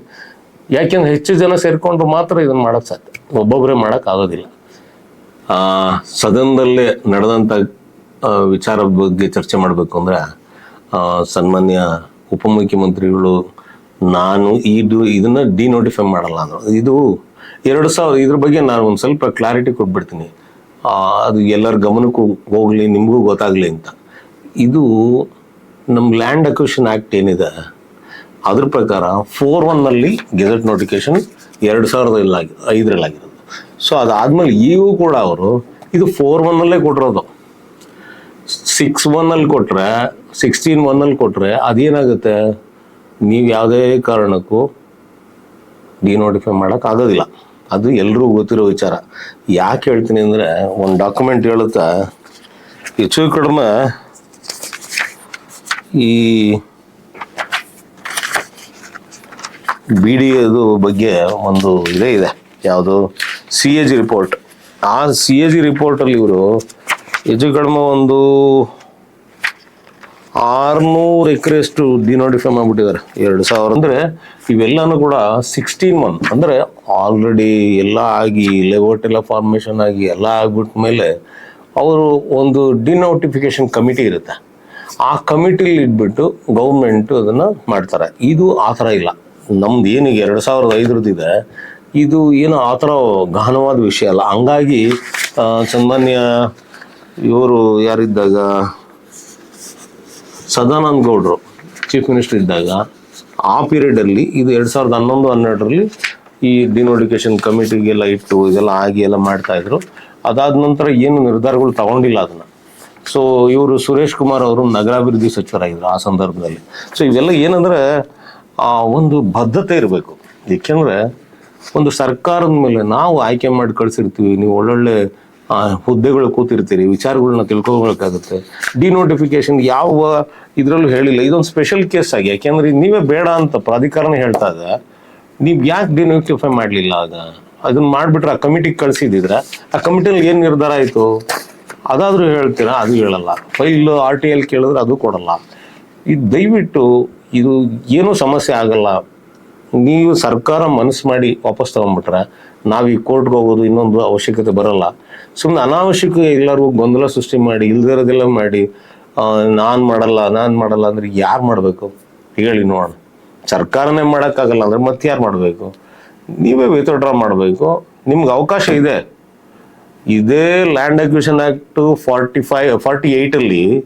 ಯಾಕೆಂದ್ರೆ ಹೆಚ್ಚು ಜನ ಸೇರಿಕೊಂಡ್ರೆ ಮಾತ್ರ ಇದನ್ನ ಮಾಡೋಕ್ಕೆ ಸಾಧ್ಯ. ಒಬ್ಬೊಬ್ಬರೇ ಮಾಡೋಕ್ಕಾಗೋದಿಲ್ಲ ಸದನದಲ್ಲೇ ನಡೆದಂಥ ವಿಚಾರ ಬಗ್ಗೆ ಚರ್ಚೆ ಮಾಡಬೇಕು ಅಂದ್ರೆ ಆ, ಸನ್ಮಾನ್ಯ ಉಪಮುಖ್ಯಮಂತ್ರಿಗಳು ನಾನು ಇದು ಇದನ್ನ ಡಿನೋಟಿಫೈ ಮಾಡಲ್ಲ ಅಂದ್ರೆ ಇದು ಎರಡು ಸಾವಿರ ಇದ್ರ ಬಗ್ಗೆ ನಾನು ಒಂದು ಸ್ವಲ್ಪ ಕ್ಲಾರಿಟಿ ಕೊಟ್ಬಿಡ್ತೀನಿ. ಆ, ಅದು ಎಲ್ಲರ ಗಮನಕ್ಕೂ ಹೋಗ್ಲಿ ನಿಮಗೂ ಗೊತ್ತಾಗ್ಲಿ ಅಂತ. ಇದು ನಮ್ಮ ಲ್ಯಾಂಡ್ ಅಕ್ವಿಷನ್ ಆಕ್ಟ್ ಏನಿದೆ ಅದ್ರ ಪ್ರಕಾರ ಫೋರ್ ಒನ್ನಲ್ಲಿ ಗೆಜೆಟ್ ನೋಟಿಫಿಕೇಶನ್ ಎರಡು ಸಾವಿರದ ಇಲ್ಲ ಐದರಲ್ಲಿ ಆಗಿರೋದು ಸೊ ಅದಾದ್ಮೇಲೆ ಈಗೂ ಕೂಡ ಅವರು ಇದು ಫೋರ್ ಒನ್ನಲ್ಲೇ ಕೊಟ್ಟಿರೋದು. ಸಿಕ್ಸ್ ಒನ್ನಲ್ಲಿ ಕೊಟ್ಟರೆ ಸಿಕ್ಸ್ಟೀನ್ ಒನ್ನಲ್ಲಿ ಕೊಟ್ರೆ ಅದೇನಾಗುತ್ತೆ? ನೀವು ಯಾವುದೇ ಕಾರಣಕ್ಕೂ ಡಿನೋಟಿಫೈ ಮಾಡಕ್ ಆಗೋದಿಲ್ಲ. ಅದು ಎಲ್ಲರೂ ಗೊತ್ತಿರೋ ವಿಚಾರ. ಯಾಕೆ ಹೇಳ್ತೀನಿ ಅಂದರೆ, ಒಂದು ಡಾಕ್ಯುಮೆಂಟ್ ಹೇಳುತ್ತಾ. ಹೆಚ್ಚು ಕಡಿಮೆ ಈ ಬಿ ಡಿ ಬಗ್ಗೆ ಒಂದು ಇದೇ ಇದೆ. ಯಾವುದು? ಸಿ ಎ ಜಿ ರಿಪೋರ್ಟ್ ಆ ಸಿ ಎ ಜಿ ರಿಪೋರ್ಟಲ್ಲಿ ಇವರು ಹೆಚ್ಚು ಕಡಿಮೆ ಒಂದು ಆರ್ನೂರು ಎಕರೆಷ್ಟು ಡಿನೋಟಿಫೈ ಮಾಡಿಬಿಟ್ಟಿದ್ದಾರೆ. ಎರಡು ಸಾವಿರ ಅಂದರೆ ಇವೆಲ್ಲನೂ ಕೂಡ ಸಿಕ್ಸ್ಟೀನ್ ಒನ್ ಅಂದರೆ ಆಲ್ರೆಡಿ ಎಲ್ಲ ಆಗಿ ಲೇಔಟ್ ಎಲ್ಲ ಫಾರ್ಮೇಷನ್ ಆಗಿ ಎಲ್ಲ ಆಗ್ಬಿಟ್ಟ ಮೇಲೆ ಅವರು ಒಂದು ಡಿನೋಟಿಫಿಕೇಶನ್ ಕಮಿಟಿ ಇರುತ್ತೆ. ಆ ಕಮಿಟಿಲಿ ಇಟ್ಬಿಟ್ಟು ಗೌರ್ಮೆಂಟು ಅದನ್ನು ಮಾಡ್ತಾರೆ. ಇದು ಆ ಥರ ಇಲ್ಲ. ನಮ್ದು ಏನಿಗೆ ಎರಡು ಸಾವಿರದ ಐದರದ್ದಿದೆ ಇದು. ಏನು ಆ ಥರ ಗಹನವಾದ ವಿಷಯ ಅಲ್ಲ. ಹಂಗಾಗಿ ಸನ್ಮಾನ್ಯ ಇವರು ಯಾರಿದ್ದಾಗ, ಸದಾನಂದ ಗೌಡ್ರು ಚೀಫ್ ಮಿನಿಸ್ಟರ್ ಇದ್ದಾಗ, ಆ ಪೀರಿಯಡಲ್ಲಿ ಇದು ಎರಡು ಸಾವಿರದ ಹನ್ನೊಂದು, ಹನ್ನೆರಡರಲ್ಲಿ ಈ ಡಿನೋಟಿಫಿಕೇಶನ್ ಕಮಿಟಿಗೆಲ್ಲ ಇಟ್ಟು, ಇದೆಲ್ಲ ಆಗಿ ಎಲ್ಲ ಮಾಡ್ತಾ ಇದ್ರು. ಅದಾದ ನಂತರ ಏನು ನಿರ್ಧಾರಗಳು ತಗೊಂಡಿಲ್ಲ ಅದನ್ನ. ಸೊ ಇವರು ಸುರೇಶ್ ಕುಮಾರ್ ಅವರು ನಗರಾಭಿವೃದ್ಧಿ ಸಚಿವರಾಗಿದ್ರು ಆ ಸಂದರ್ಭದಲ್ಲಿ. ಸೊ ಇವೆಲ್ಲ ಏನಂದ್ರೆ, ಆ ಒಂದು ಬದ್ಧತೆ ಇರಬೇಕು. ಏಕೆಂದ್ರೆ ಒಂದು ಸರ್ಕಾರದ ಮೇಲೆ ನಾವು ಆಯ್ಕೆ ಮಾಡಿ ಕಳ್ಸಿರ್ತೀವಿ, ನೀವು ಒಳ್ಳೊಳ್ಳೆ ಹುದ್ದೆಗಳು ಕೂತಿರ್ತೀರಿ ವಿಚಾರಗಳನ್ನ ತಿಳ್ಕೊಬೇಕಾಗುತ್ತೆ ಡಿನೋಟಿಫಿಕೇಶನ್ ಯಾವ ಇದರಲ್ಲೂ ಹೇಳಿಲ್ಲ. ಇದೊಂದು ಸ್ಪೆಷಲ್ ಕೇಸ್ ಆಗಿ, ಯಾಕೆಂದ್ರೆ ನೀವೇ ಬೇಡ ಅಂತ ಪ್ರಾಧಿಕಾರನೇ ಹೇಳ್ತಾ ಇದೆ. ನೀವು ಯಾಕೆ ಡಿನೋಟಿಫೈ ಮಾಡಲಿಲ್ಲ ಆಗ? ಅದನ್ನ ಮಾಡಿಬಿಟ್ರೆ ಆ ಕಮಿಟಿಗೆ ಕಳಿಸಿದ್ರೆ ಆ ಕಮಿಟಿಯಲ್ಲಿ ಏನು ನಿರ್ಧಾರ ಆಯಿತು? ಅದಾದರೂ ಹೇಳ್ತೀರಾ? ಅದು ಹೇಳಲ್ಲ. ಫೈಲ್ ಆರ್ ಟಿ ಎಲ್ ಕೇಳಿದ್ರೆ ಅದು ಕೊಡಲ್ಲ. ಇದು ದಯವಿಟ್ಟು ಇದು ಏನೂ ಸಮಸ್ಯೆ ಆಗಲ್ಲ. ನೀವು ಸರ್ಕಾರ ಮನಸ್ಸು ಮಾಡಿ ವಾಪಸ್ ತಗೊಂಡ್ಬಿಟ್ರೆ ನಾವು ಈ ಕೋರ್ಟ್ಗೆ ಹೋಗೋದು ಇನ್ನೊಂದು ಅವಶ್ಯಕತೆ ಬರಲ್ಲ. ಸುಮ್ಮನೆ ಅನಾವಶ್ಯಕ ಎಲ್ಲರಿಗೂ ಗೊಂದಲ ಸೃಷ್ಟಿ ಮಾಡಿ ಇಲ್ದಿರೋದೆಲ್ಲ ಮಾಡಿ ನಾನು ಮಾಡಲ್ಲ ನಾನು ಮಾಡಲ್ಲ ಅಂದ್ರೆ ಯಾರು ಮಾಡಬೇಕು? ಹೇಳಿ ನೋಡೋಣ. ಸರ್ಕಾರನೇ ಮಾಡೋಕ್ಕಾಗಲ್ಲ ಅಂದ್ರೆ ಮತ್ತೆ ಯಾರು ಮಾಡಬೇಕು? ನೀವೇ ವಿತ್ಡ್ರಾ ಮಾಡಬೇಕು. ನಿಮ್ಗೆ ಅವಕಾಶ ಇದೆ. ಇದೇ land acquisition act forty five forty ಏಯ್ಟಲ್ಲಿ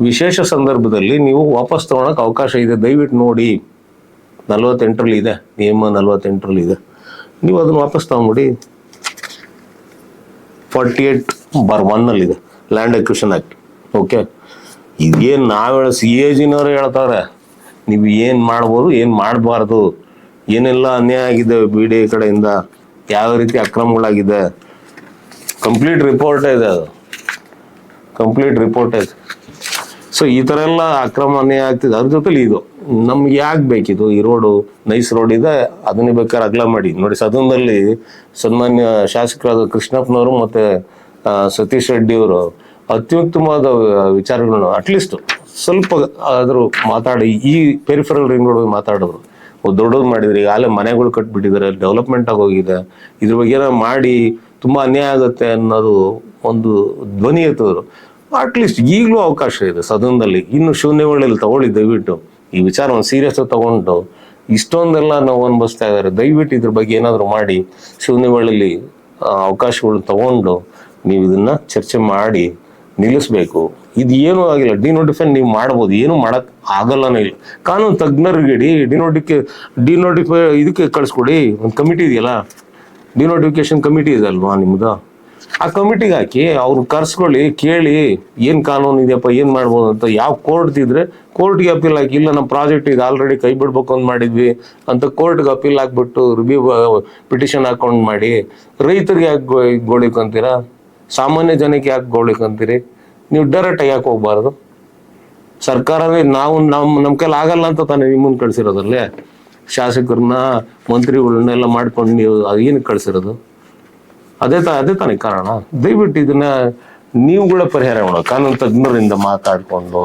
ವಿಶೇಷ ಸಂದರ್ಭದಲ್ಲಿ ನೀವು ವಾಪಸ್ ತೊಗೊಳಕ್ಕೆ ಅವಕಾಶ ಇದೆ. ದಯವಿಟ್ಟು ನೋಡಿ. ನಲ್ವತ್ತೆಂಟರಲ್ಲಿ ಇದೆ, ನಿಯಮ ನಲ್ವತ್ತೆಂಟರಲ್ಲಿ ಇದೆ. ನೀವು ಅದನ್ನು ವಾಪಸ್ ತಗೊಂಬಿಡಿ ಫಾರ್ಟಿ ಏಟ್ ಬಾರ್ ಒನ್ನಲ್ಲಿ ಇದೆ ಲ್ಯಾಂಡ್ ಅಕ್ವಿಷನ್ ಆಕ್ಟ್ ಓಕೆ ಇದೇನು ನಾವು ಹೇಳ ಸಿ ಎ ಜಿನವರು ಹೇಳ್ತಾರೆ, ನೀವು ಏನು ಮಾಡ್ಬೋದು, ಏನು ಮಾಡಬಾರ್ದು, ಏನೆಲ್ಲ ಅನ್ಯಾಯ ಆಗಿದೆ ಬಿ ಡಿ ಎ ಕಡೆಯಿಂದ, ಯಾವ ರೀತಿ ಅಕ್ರಮಗಳಾಗಿದೆ ಕಂಪ್ಲೀಟ್ ರಿಪೋರ್ಟ್ ಇದೆ ಅದು ಕಂಪ್ಲೀಟ್ ರಿಪೋರ್ಟ್ ಇದೆ. ಸೊ ಈ ಥರ ಎಲ್ಲ ಅಕ್ರಮ ಅನ್ಯಾಯ ಆಗ್ತಿದೆ, ಅದ್ರ ಜೊತೆಲಿ ಇದು. ನಮ್ಗೆ ಯಾಕೆ ಬೇಕಿದು ಈ ರೋಡು ನೈಸ್ ರೋಡ್ ಇದೆ, ಅದನ್ನೇ ಬೇಕಾದ್ರೆ ಅಗಲ ಮಾಡಿ. ನೋಡಿ, ಸದನದಲ್ಲಿ ಸನ್ಮಾನ್ಯ ಶಾಸಕರಾದ ಕೃಷ್ಣಪ್ಪನವರು ಮತ್ತೆ ಸತೀಶ್ ರೆಡ್ಡಿ ಅವರು ಅತ್ಯುತ್ತಮವಾದ ವಿಚಾರಗಳನ್ನ ಅಟ್ಲೀಸ್ಟ್ ಸ್ವಲ್ಪ ಆದರೂ ಮಾತಾಡಿ, ಈ ಪೆರಿಫರಲ್ ರಿಂಗ್ ರೋಡ್ ಮಾತಾಡೋರು. ದೊಡ್ಡದು ಮಾಡಿದ್ರಿ, ಈಗಾಗಲೇ ಮನೆಗಳು ಕಟ್ಬಿಟ್ಟಿದ್ದಾರೆ ಡೆವಲಪ್ಮೆಂಟ್ ಆಗೋಗಿದೆ ಇದ್ರ ಬಗ್ಗೆ ಏನೋ ಮಾಡಿ, ತುಂಬಾ ಅನ್ಯಾಯ ಆಗುತ್ತೆ ಅನ್ನೋದು ಒಂದು ಧ್ವನಿ ಎತ್ತಿದ್ರು. ಅಟ್ಲೀಸ್ಟ್ ಈಗಲೂ ಅವಕಾಶ ಇದೆ ಸದನದಲ್ಲಿ. ಇನ್ನು ಶೂನ್ಯಗಳಲ್ಲಿ ತಗೊಳ್ಳಿ, ದಯವಿಟ್ಟು. ಈ ವಿಚಾರವನ್ನು ಸೀರಿಯಸ್ ತಗೊಂಡು ಇಷ್ಟೊಂದೆಲ್ಲ ನಾವು ಅನುಭವಿಸ್ತಾ ಇದ್ದಾರೆ. ದಯವಿಟ್ಟು ಇದ್ರ ಬಗ್ಗೆ ಏನಾದರೂ ಮಾಡಿ ಶೂನ್ಯಗಳಲ್ಲಿ ಅವಕಾಶಗಳು ತಗೊಂಡು ನೀವು ಇದನ್ನ ಚರ್ಚೆ ಮಾಡಿ ನಿಲ್ಲಿಸ್ಬೇಕು. ಇದು ಏನೂ ಆಗಿಲ್ಲ. ಡಿನೋಟಿಫೈ ನೀವು ಮಾಡ್ಬೋದು. ಏನು ಮಾಡಕ್ ಆಗಲ್ಲನೇ ಇಲ್ಲ. ಕಾನೂನು ತಜ್ಞರಿಗೆ ಡಿನೋಟಿಕೆ ಡಿನೋಟಿಫೈ ಇದಕ್ಕೆ ಕಳಿಸ್ಕೊಡಿ. ಒಂದು ಕಮಿಟಿ ಇದೆಯಲ್ಲ? ಡಿನೋಟಿಫಿಕೇಶನ್ ಕಮಿಟಿ ಇದೆ ಅಲ್ವಾ ನಿಮ್ದು? ಆ ಕಮಿಟಿಗೆ ಹಾಕಿ, ಅವ್ರು ಕರ್ಸ್ಕೊಳ್ಳಿ, ಕೇಳಿ, ಏನು ಕಾನೂನು ಇದೆಯಪ್ಪ, ಏನು ಮಾಡ್ಬೋದು ಅಂತ ಯಾವ ಕೋರ್ಟ್ ಇದ್ರೆ ಕೋರ್ಟ್ಗೆ ಅಪೀಲ್ ಹಾಕಿ, ಇಲ್ಲ ನಮ್ಮ ಪ್ರಾಜೆಕ್ಟ್ ಇದು ಆಲ್ರೆಡಿ ಕೈ ಬಿಡ್ಬೇಕು ಅಂತ ಮಾಡಿದ್ವಿ ಅಂತ ಕೋರ್ಟ್ಗೆ ಅಪೀಲ್ ಹಾಕ್ಬಿಟ್ಟು ರಿವ್ಯೂ ಪಿಟಿಷನ್ ಹಾಕೊಂಡು ಮಾಡಿ, ರೈತರಿಗೆ ಯಾಕೆ ಗೋಳಿಕಂತೀರಾ? ಸಾಮಾನ್ಯ ಜನಕ್ಕೆ ಯಾಕೆ ಗೋಳಿಕಂತೀರಿ? ನೀವು ಡೈರೆಕ್ಟ್ ಯಾಕೆ ಹೋಗ್ಬಾರ್ದು? ಸರ್ಕಾರವೇ ನಾವು ನಮ್ಮ ನಮ್ಮ ಕೈಲಿ ಆಗಲ್ಲ ಅಂತ ತಾನೇ ನಿಮ್ಮನ್ನು ಕಳ್ಸಿರೋದಲ್ಲೇ? ಶಾಸಕರನ್ನ ಮಂತ್ರಿಗಳನ್ನೆಲ್ಲ ಮಾಡ್ಕೊಂಡು ನೀವು ಏನಕ್ಕೆ ಕಳ್ಸಿರೋದು? ಅದೇ ತ, ಅದೇ ತಾನೇ ಕಾರಣ. ದಯವಿಟ್ಟು ಇದನ್ನ ನೀವುಗಳ ಪರಿಹಾರ ಮಾಡೋಣ ಕಾನೂನು ತಜ್ಞರಿಂದ ಮಾತಾಡ್ಕೊಂಡು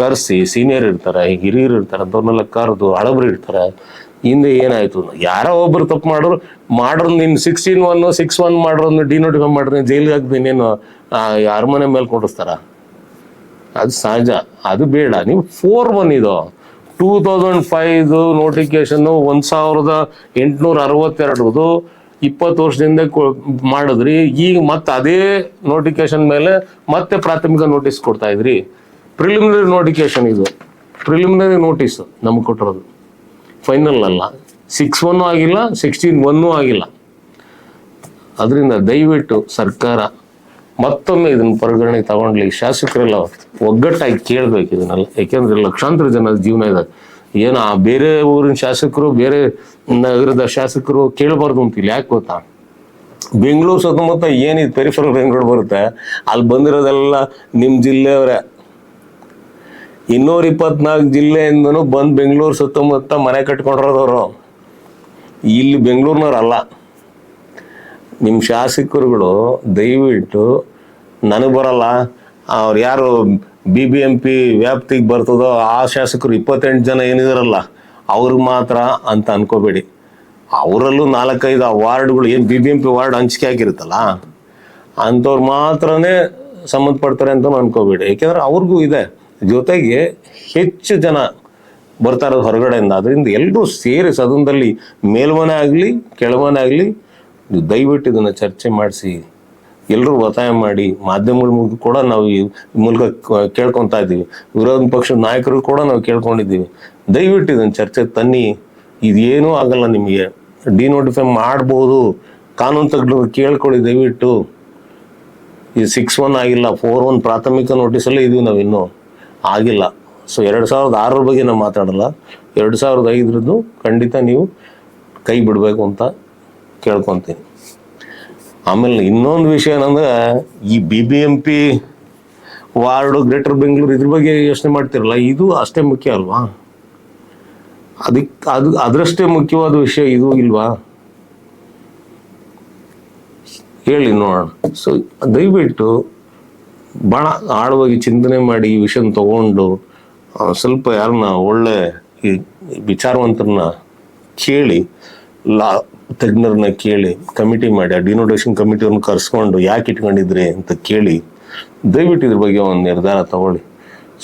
ಕರೆಸಿ ಸೀನಿಯರ್ ಇರ್ತಾರೆ, ಹಿರಿಯರು ಇರ್ತಾರೆ ಅಂಥವ್ರನ್ನೆಲ್ಲ ಕರೆದು ಹಳಬರು ಇರ್ತಾರೆ. ಹಿಂದೆ ಏನಾಯ್ತು? ಯಾರೋ ಒಬ್ರು ತಪ್ಪು ಮಾಡೋರು ಮಾಡ್ರು ನೀನು ಸಿಕ್ಸ್ಟೀನ್ ಒನ್ ಸಿಕ್ಸ್ ಒನ್ ಮಾಡ್ರು ಡಿನೋಟಿಫೈ ಮಾಡಿದ್ರೆ ಜೈಲಿಗೆ ಯಾರ ಅರಮನೆ ಮೇಲೆ ಕೊಡಿಸ್ತಾರ ಅದು ಸಹಜ. ಅದು ಬೇಡ. ನೀವು ಫೋರ್ ಒನ್ ಇದು. ಟೂ ತೌಸಂಡ್ ಫೈವ್ ನೋಟಿಫಿಕೇಶನ್ ಒಂದ್ ಸಾವಿರದ ಎಂಟುನೂರ ಅರವತ್ತೆರಡರದು ಇಪ್ಪತ್ತು ವರ್ಷದಿಂದ ಮಾಡಿದ್ರಿ. ಈಗ ಮತ್ತೆ ಅದೇ ನೋಟಿಫಿಕೇಶನ್ ಮೇಲೆ ಮತ್ತೆ ಪ್ರಾಥಮಿಕ ನೋಟಿಸ್ ಕೊಡ್ತಾ ಇದ್ರಿ. ಪ್ರಿಲಿಮಿನರಿ ನೋಟಿಫಿಕೇಶನ್ ಇದು. ಪ್ರಿಲಿಮಿನರಿ ನೋಟಿಸ್ ನಮ್ಗೆ ಕೊಟ್ಟಿರೋದು. ಫೈನಲ್ ಅಲ್ಲ. ಸಿಕ್ಸ್ ಒನ್ನು ಆಗಿಲ್ಲ ಸಿಕ್ಸ್ಟೀನ್ ಒನ್ನೂ ಆಗಿಲ್ಲ. ಅದರಿಂದ ದಯವಿಟ್ಟು ಸರ್ಕಾರ ಮತ್ತೊಮ್ಮೆ ಇದನ್ನ ಪರಿಗಣನೆ ತಗೊಂಡ್ಲಿ. ಶಾಸಕರೆಲ್ಲ ಒಗ್ಗಟ್ಟಾಗಿ ಕೇಳ್ಬೇಕು ಇದನ್ನೆಲ್ಲ. ಯಾಕೆಂದ್ರೆ ಲಕ್ಷಾಂತರ ಜನದ ಜೀವನ ಇದೆ ಏನು ಆ ಬೇರೆ ಊರಿನ ಶಾಸಕರು, ಬೇರೆ ನಗರದ ಶಾಸಕರು ಕೇಳಬಾರ್ದು ಅಂತಿಲ್ಲ. ಯಾಕೆ ಗೊತ್ತಾ? ಬೆಂಗಳೂರು ಸುತ್ತಮುತ್ತ ಏನಿದೆ ಪೆರಿಫರಲ್ ಬೆಂಗಳೂರು ಬರುತ್ತೆ, ಅಲ್ಲಿ ಬಂದಿರೋದೆಲ್ಲ ನಿಮ್ಮ ಜಿಲ್ಲೆಯವರೇ. ಇನ್ನೂರ ಇಪ್ಪತ್ನಾಲ್ಕು ಜಿಲ್ಲೆಯಿಂದನೂ ಬಂದು ಬೆಂಗಳೂರು ಸುತ್ತಮುತ್ತ ಮನೆ ಕಟ್ಕೊಂಡಿರೋದವರು. ಇಲ್ಲಿ ಬೆಂಗಳೂರಿನವ್ರಲ್ಲ ನಿಮ್ಮ ಶಾಸಕರುಗಳು ದಯವಿಟ್ಟು, ನನಗೆ ಬರಲ್ಲ. ಅವ್ರು ಯಾರು ಬಿ ಬಿ ಎಂ ಪಿ ವ್ಯಾಪ್ತಿಗೆ ಬರ್ತದೋ ಆ ಶಾಸಕರು ಇಪ್ಪತ್ತೆಂಟು ಜನ ಏನಿದಾರಲ್ಲ ಅವ್ರಿಗೆ ಮಾತ್ರ ಅಂತ ಅನ್ಕೋಬೇಡಿ. ಅವರಲ್ಲೂ ನಾಲ್ಕೈದು ಆ ವಾರ್ಡ್ಗಳು, ಏನು B B M P ward ಹಂಚಿಕೆ ಆಗಿರುತ್ತಲ್ಲ, ಅಂಥವ್ರು ಮಾತ್ರನೇ ಸಂಬಂಧಪಡ್ತಾರೆ ಅಂತ ಅನ್ಕೋಬೇಡಿ. ಯಾಕೆಂದ್ರೆ ಅವ್ರಿಗೂ ಇದೆ. ಜೊತೆಗೆ ಹೆಚ್ಚು ಜನ ಬರ್ತಾ ಇರೋದು ಹೊರಗಡೆಯಿಂದ. ಅದರಿಂದ ಎಲ್ಲರೂ ಸೇರಿ ಸದನದಲ್ಲಿ ಮೇಲ್ಮನೆ ಆಗಲಿ, ಕೆಳಮನೆ ಆಗಲಿ, ದಯವಿಟ್ಟು ಇದನ್ನು ಚರ್ಚೆ ಮಾಡಿಸಿ. ಎಲ್ಲರೂ ಒತ್ತಾಯ ಮಾಡಿ ಮಾಧ್ಯಮಗಳ ಮೂಲಕ ಕೂಡ ನಾವು ಈ ಮೂಲಕ ಕೇಳ್ಕೊತಾ ಇದ್ದೀವಿ. ವಿರೋಧ ಪಕ್ಷದ ನಾಯಕರು ಕೂಡ ನಾವು ಕೇಳ್ಕೊಂಡಿದ್ದೀವಿ. ದಯವಿಟ್ಟು ಇದನ್ನು ಚರ್ಚೆ ತನ್ನಿ. ಇದೇನೂ ಆಗಲ್ಲ ನಿಮಗೆ. ಡಿನೋಟಿಫೈ ಮಾಡ್ಬೋದು. ಕಾನೂನು ತಜ್ಞರು ಕೇಳ್ಕೊಳ್ಳಿ ದಯವಿಟ್ಟು. ಈ ಸಿಕ್ಸ್ ಒನ್ ಆಗಿಲ್ಲ, ಫೋರ್ ಒನ್ ಪ್ರಾಥಮಿಕ ನೋಟಿಸಲ್ಲೇ ಇದೀವಿ ನಾವು ಇನ್ನೂ. ಆಗಿಲ್ಲ. ಸೊ ಎರಡು ಸಾವಿರದ ಆರರ ಬಗ್ಗೆ ನಾವು ಮಾತಾಡಲ್ಲ. ಎರಡು ಸಾವಿರದ ಐದರದ್ದು ಖಂಡಿತ ನೀವು ಕೈ ಬಿಡಬೇಕು ಅಂತ ಕೇಳ್ಕೊತೀನಿ. ಆಮೇಲೆ ಇನ್ನೊಂದು ವಿಷಯ ಏನಂದ್ರೆ, ಈ B B M P ward, greater Bengaluru ಇದ್ರ ಬಗ್ಗೆ ಯೋಚನೆ ಮಾಡ್ತಿರಲ್ಲ, ಇದು ಅಷ್ಟೇ ಮುಖ್ಯ ಅಲ್ವಾ? ಅದಕ್ಕೆ ಅದು, ಅದರಷ್ಟೇ ಮುಖ್ಯವಾದ ವಿಷಯ ಇದು ಇಲ್ವಾ? ಹೇಳಿ ನೋಡೋಣ. ಸೊ ದಯವಿಟ್ಟು ಭಾಳ ಆಳವಾಗಿ ಚಿಂತನೆ ಮಾಡಿ ಈ ವಿಷಯನ ತಗೊಂಡು ಸ್ವಲ್ಪ ಯಾರನ್ನ ಒಳ್ಳೆ ಈ ವಿಚಾರವಂತರನ್ನ ಕೇಳಿ, ಲಾ ತಜ್ಞರನ್ನ ಕೇಳಿ ಕಮಿಟಿ ಮಾಡಿ, ಆ ಡಿನೋಟೇಷನ್ ಕಮಿಟಿಯವ್ರನ್ನ ಕರ್ಸ್ಕೊಂಡು ಯಾಕೆ ಇಟ್ಕೊಂಡಿದ್ರಿ ಅಂತ ಕೇಳಿ, ದಯವಿಟ್ಟು ಇದ್ರ ಬಗ್ಗೆ ಒಂದು ನಿರ್ಧಾರ ತಗೊಳ್ಳಿ.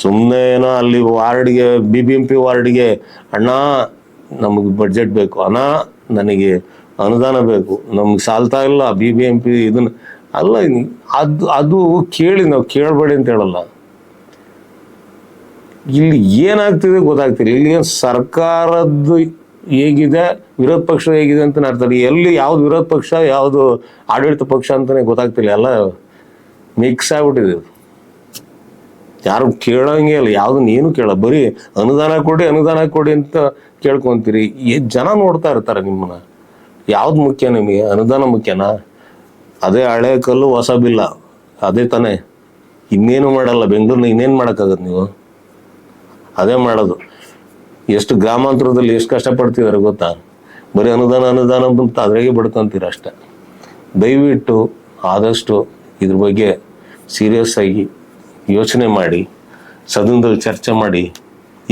ಸುಮ್ಮನೆ ಏನೋ ಅಲ್ಲಿ ವಾರ್ಡ್ಗೆ ಬಿ ಬಿ ಎಂ ಪಿ ವಾರ್ಡ್ಗೆ, ಅಣ್ಣ, ನಮಗೆ ಬಡ್ಜೆಟ್ ಬೇಕು, ಅಣ್ಣ, ನನಗೆ ಅನುದಾನ ಬೇಕು, ನಮ್ಗೆ ಸಾಲ್ತಾ ಇಲ್ಲ ಬಿ ಬಿ ಎಂ ಪಿ ಇದನ್ನ ಅಲ್ಲ, ಅದು ಅದು ಕೇಳಿ, ನಾವು ಕೇಳಬೇಡಿ ಅಂತ ಹೇಳಲ್ಲ. ಇಲ್ಲಿ ಏನಾಗ್ತಿದೆ ಗೊತ್ತಾಗ್ತಿಲ್ಲ. ಇಲ್ಲಿ ಸರ್ಕಾರದ ಸರ್ಕಾರದ್ದು ಹೇಗಿದೆ, ವಿರೋಧ ಪಕ್ಷ ಹೇಗಿದೆ ಅಂತ ಅರ್ಥ. ಎಲ್ಲಿ ಯಾವ್ದು ವಿರೋಧ ಪಕ್ಷ, ಯಾವುದು ಆಡಳಿತ ಪಕ್ಷ ಅಂತಾನೆ ಗೊತ್ತಾಗ್ತಿಲ್ಲ. ಎಲ್ಲ ಮಿಕ್ಸ್ ಆಗ್ಬಿಟ್ಟಿದೆ ಯಾರು ಕೇಳಂಗೆ ಇಲ್ಲ. ಯಾವ್ದು ಏನು ಕೇಳ, ಬರೀ ಅನುದಾನ ಕೊಡಿ ಅನುದಾನ ಕೊಡಿ ಅಂತ ಕೇಳ್ಕೊಂತೀರಿ. ಜನ ನೋಡ್ತಾ ಇರ್ತಾರೆ ನಿಮ್ಮನ್ನ. ಯಾವ್ದು ಮುಖ್ಯ ನಿಮಗೆ? ಅನುದಾನ ಮುಖ್ಯನಾ? ಅದೇ ಹಳೆ ಕಲ್ಲು ಹೊಸ ಬಿಲ್ಲ. ಅದೇ ತಾನೇ. ಇನ್ನೇನು ಮಾಡಲ್ಲ. ಬೆಂಗಳೂರಿನ ಇನ್ನೇನು ಮಾಡೋಕ್ಕಾಗತ್ತೆ ನೀವು? ಅದೇ ಮಾಡೋದು. ಎಷ್ಟು ಗ್ರಾಮಾಂತರದಲ್ಲಿ ಎಷ್ಟು ಕಷ್ಟಪಡ್ತಿದ್ದಾರೆ ಗೊತ್ತಾ? ಬರೀ ಅನುದಾನ ಅನುದಾನ ಬಂತು ಅದ್ರಾಗೆ ಬಡ್ಕೊಂತೀರ ಅಷ್ಟೆ. ದಯವಿಟ್ಟು ಆದಷ್ಟು ಇದ್ರ ಬಗ್ಗೆ ಸೀರಿಯಸ್ ಆಗಿ ಯೋಚನೆ ಮಾಡಿ, ಸದನದಲ್ಲಿ ಚರ್ಚೆ ಮಾಡಿ,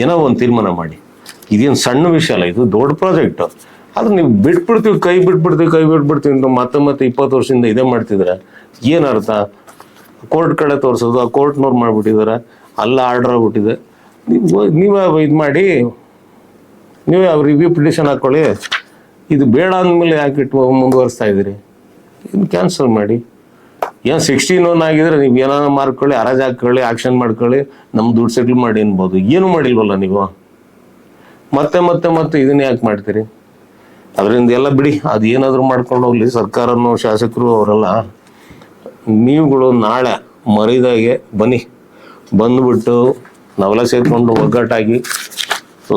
ಏನೋ ಒಂದು ತೀರ್ಮಾನ ಮಾಡಿ. ಇದೇನು ಸಣ್ಣ ವಿಷಯ ಅಲ್ಲ, ಇದು ದೊಡ್ಡ ಪ್ರಾಜೆಕ್ಟ್ ಆದ್ರೆ ನೀವು ಬಿಟ್ಬಿಡ್ತೀವಿ, ಕೈ ಬಿಟ್ಬಿಡ್ತೀವಿ ಕೈ ಬಿಟ್ಬಿಡ್ತೀವಿ ಅಂತ ಮತ್ತೆ ಮತ್ತೆ ಇಪ್ಪತ್ತು ವರ್ಷದಿಂದ ಇದೇ ಮಾಡ್ತಿದ್ರೆ ಏನರ್ಥ ಕೋರ್ಟ್ ಕಡೆ ತೋರಿಸೋದು, ಆ ಕೋರ್ಟ್ನವ್ರು ಮಾಡಿಬಿಟ್ಟಿದ್ದಾರೆ ಅಲ್ಲ ಆರ್ಡರ್ ಆಗ್ಬಿಟ್ಟಿದೆ. ನೀವು, ನೀವೇ ಇದು ಮಾಡಿ ನೀವೇ ರಿವ್ಯೂ ಪಿಟಿಷನ್ ಹಾಕೊಳ್ಳಿ. ಇದು ಬೇಡ ಅಂದಮೇಲೆ ಯಾಕೆ ಇಟ್ಟು ಮುಂದುವರಿಸ್ತಾ ಇದ್ದೀರಿ? ಇದು ಕ್ಯಾನ್ಸಲ್ ಮಾಡಿ. ಏನು ಸಿಕ್ಸ್ಟೀನ್ ಒನ್ ಆಗಿದ್ರೆ ನೀವು ಏನಾದ್ರು ಮಾರ್ಕೊಳ್ಳಿ ಹರಾಜ್ ಹಾಕ್ಕೊಳ್ಳಿ ಆಕ್ಷನ್ ಮಾಡ್ಕೊಳ್ಳಿ ನಮ್ಮ ದುಡ್ಡು ಸೆಟ್ಲ್ ಮಾಡಿ ಅನ್ಬೋದು. ಏನು ಮಾಡಿಲ್ವಲ್ಲ ನೀವು? ಮತ್ತೆ ಮತ್ತೆ ಮತ್ತೆ ಇದನ್ನ ಯಾಕೆ ಮಾಡ್ತೀರಿ? ಅದರಿಂದ ಎಲ್ಲ ಬಿಡಿ. ಅದು ಏನಾದರೂ ಮಾಡ್ಕೊಂಡು ಹೋಗ್ಲಿ. ಸರ್ಕಾರನೋ, ಶಾಸಕರು ಅವರೆಲ್ಲ. ನೀವುಗಳು ನಾಳೆ ಮರಿದಾಗೆ ಬನ್ನಿ. ಬಂದ್ಬಿಟ್ಟು ನಾವೆಲ್ಲ ಸೇರಿಕೊಂಡು ಒಗ್ಗಟ್ಟಾಗಿ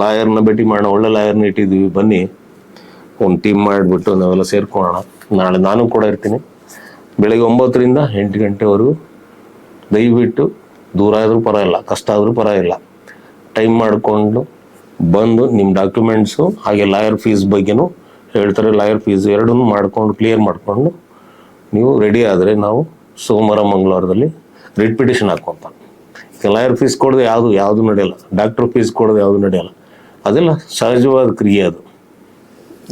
ಲಾಯರ್ನ ಭೇಟಿ ಮಾಡೋಣ, ಒಳ್ಳೆ ಲಾಯರ್ನ ಇಟ್ಟಿದ್ದೀವಿ, ಬನ್ನಿ. ಒಂದು ಟೀಮ್ ಮಾಡಿಬಿಟ್ಟು ನಾವೆಲ್ಲ ಸೇರ್ಕೊಳ್ಳೋಣ. ನಾಳೆ ನಾನು ಕೂಡ ಇರ್ತೀನಿ. ಬೆಳಿಗ್ಗೆ ಒಂಬತ್ತರಿಂದ ಎಂಟು ಗಂಟೆವರೆಗೂ ದಯವಿಟ್ಟು ದೂರ ಆದರೂ ಇಲ್ಲ ಕಷ್ಟ ಆದರೂ ಪರವಾಗಿಲ್ಲ. ಟೈಮ್ ಮಾಡಿಕೊಂಡು ಬಂದು ನಿಮ್ಮ ಡಾಕ್ಯುಮೆಂಟ್ಸು ಹಾಗೆ ಲಾಯರ್ ಫೀಸ್ ಬಗ್ಗೆನೂ ಹೇಳ್ತಾರೆ. ಲಾಯರ್ ಫೀಸ್ ಎರಡನ್ನೂ ಮಾಡಿಕೊಂಡು ಕ್ಲಿಯರ್ ಮಾಡಿಕೊಂಡು ನೀವು ರೆಡಿ ಆದರೆ ನಾವು ಸೋಮವಾರ ಮಂಗಳವಾರದಲ್ಲಿ ರಿಟ್ ಪಿಟಿಷನ್ ಹಾಕ್ಕೊಂತ ಲಾಯರ್ ಫೀಸ್ ಕೊಡೋದು ಯಾವುದು ಯಾವುದು ನಡೆಯಲ್ಲ. ಡಾಕ್ಟರ್ ಫೀಸ್ ಕೊಡೋದು ಯಾವುದು ನಡೆಯಲ್ಲ. ಅದೆಲ್ಲ ಸಹಜವಾದ ಕ್ರಿಯೆ ಅದು.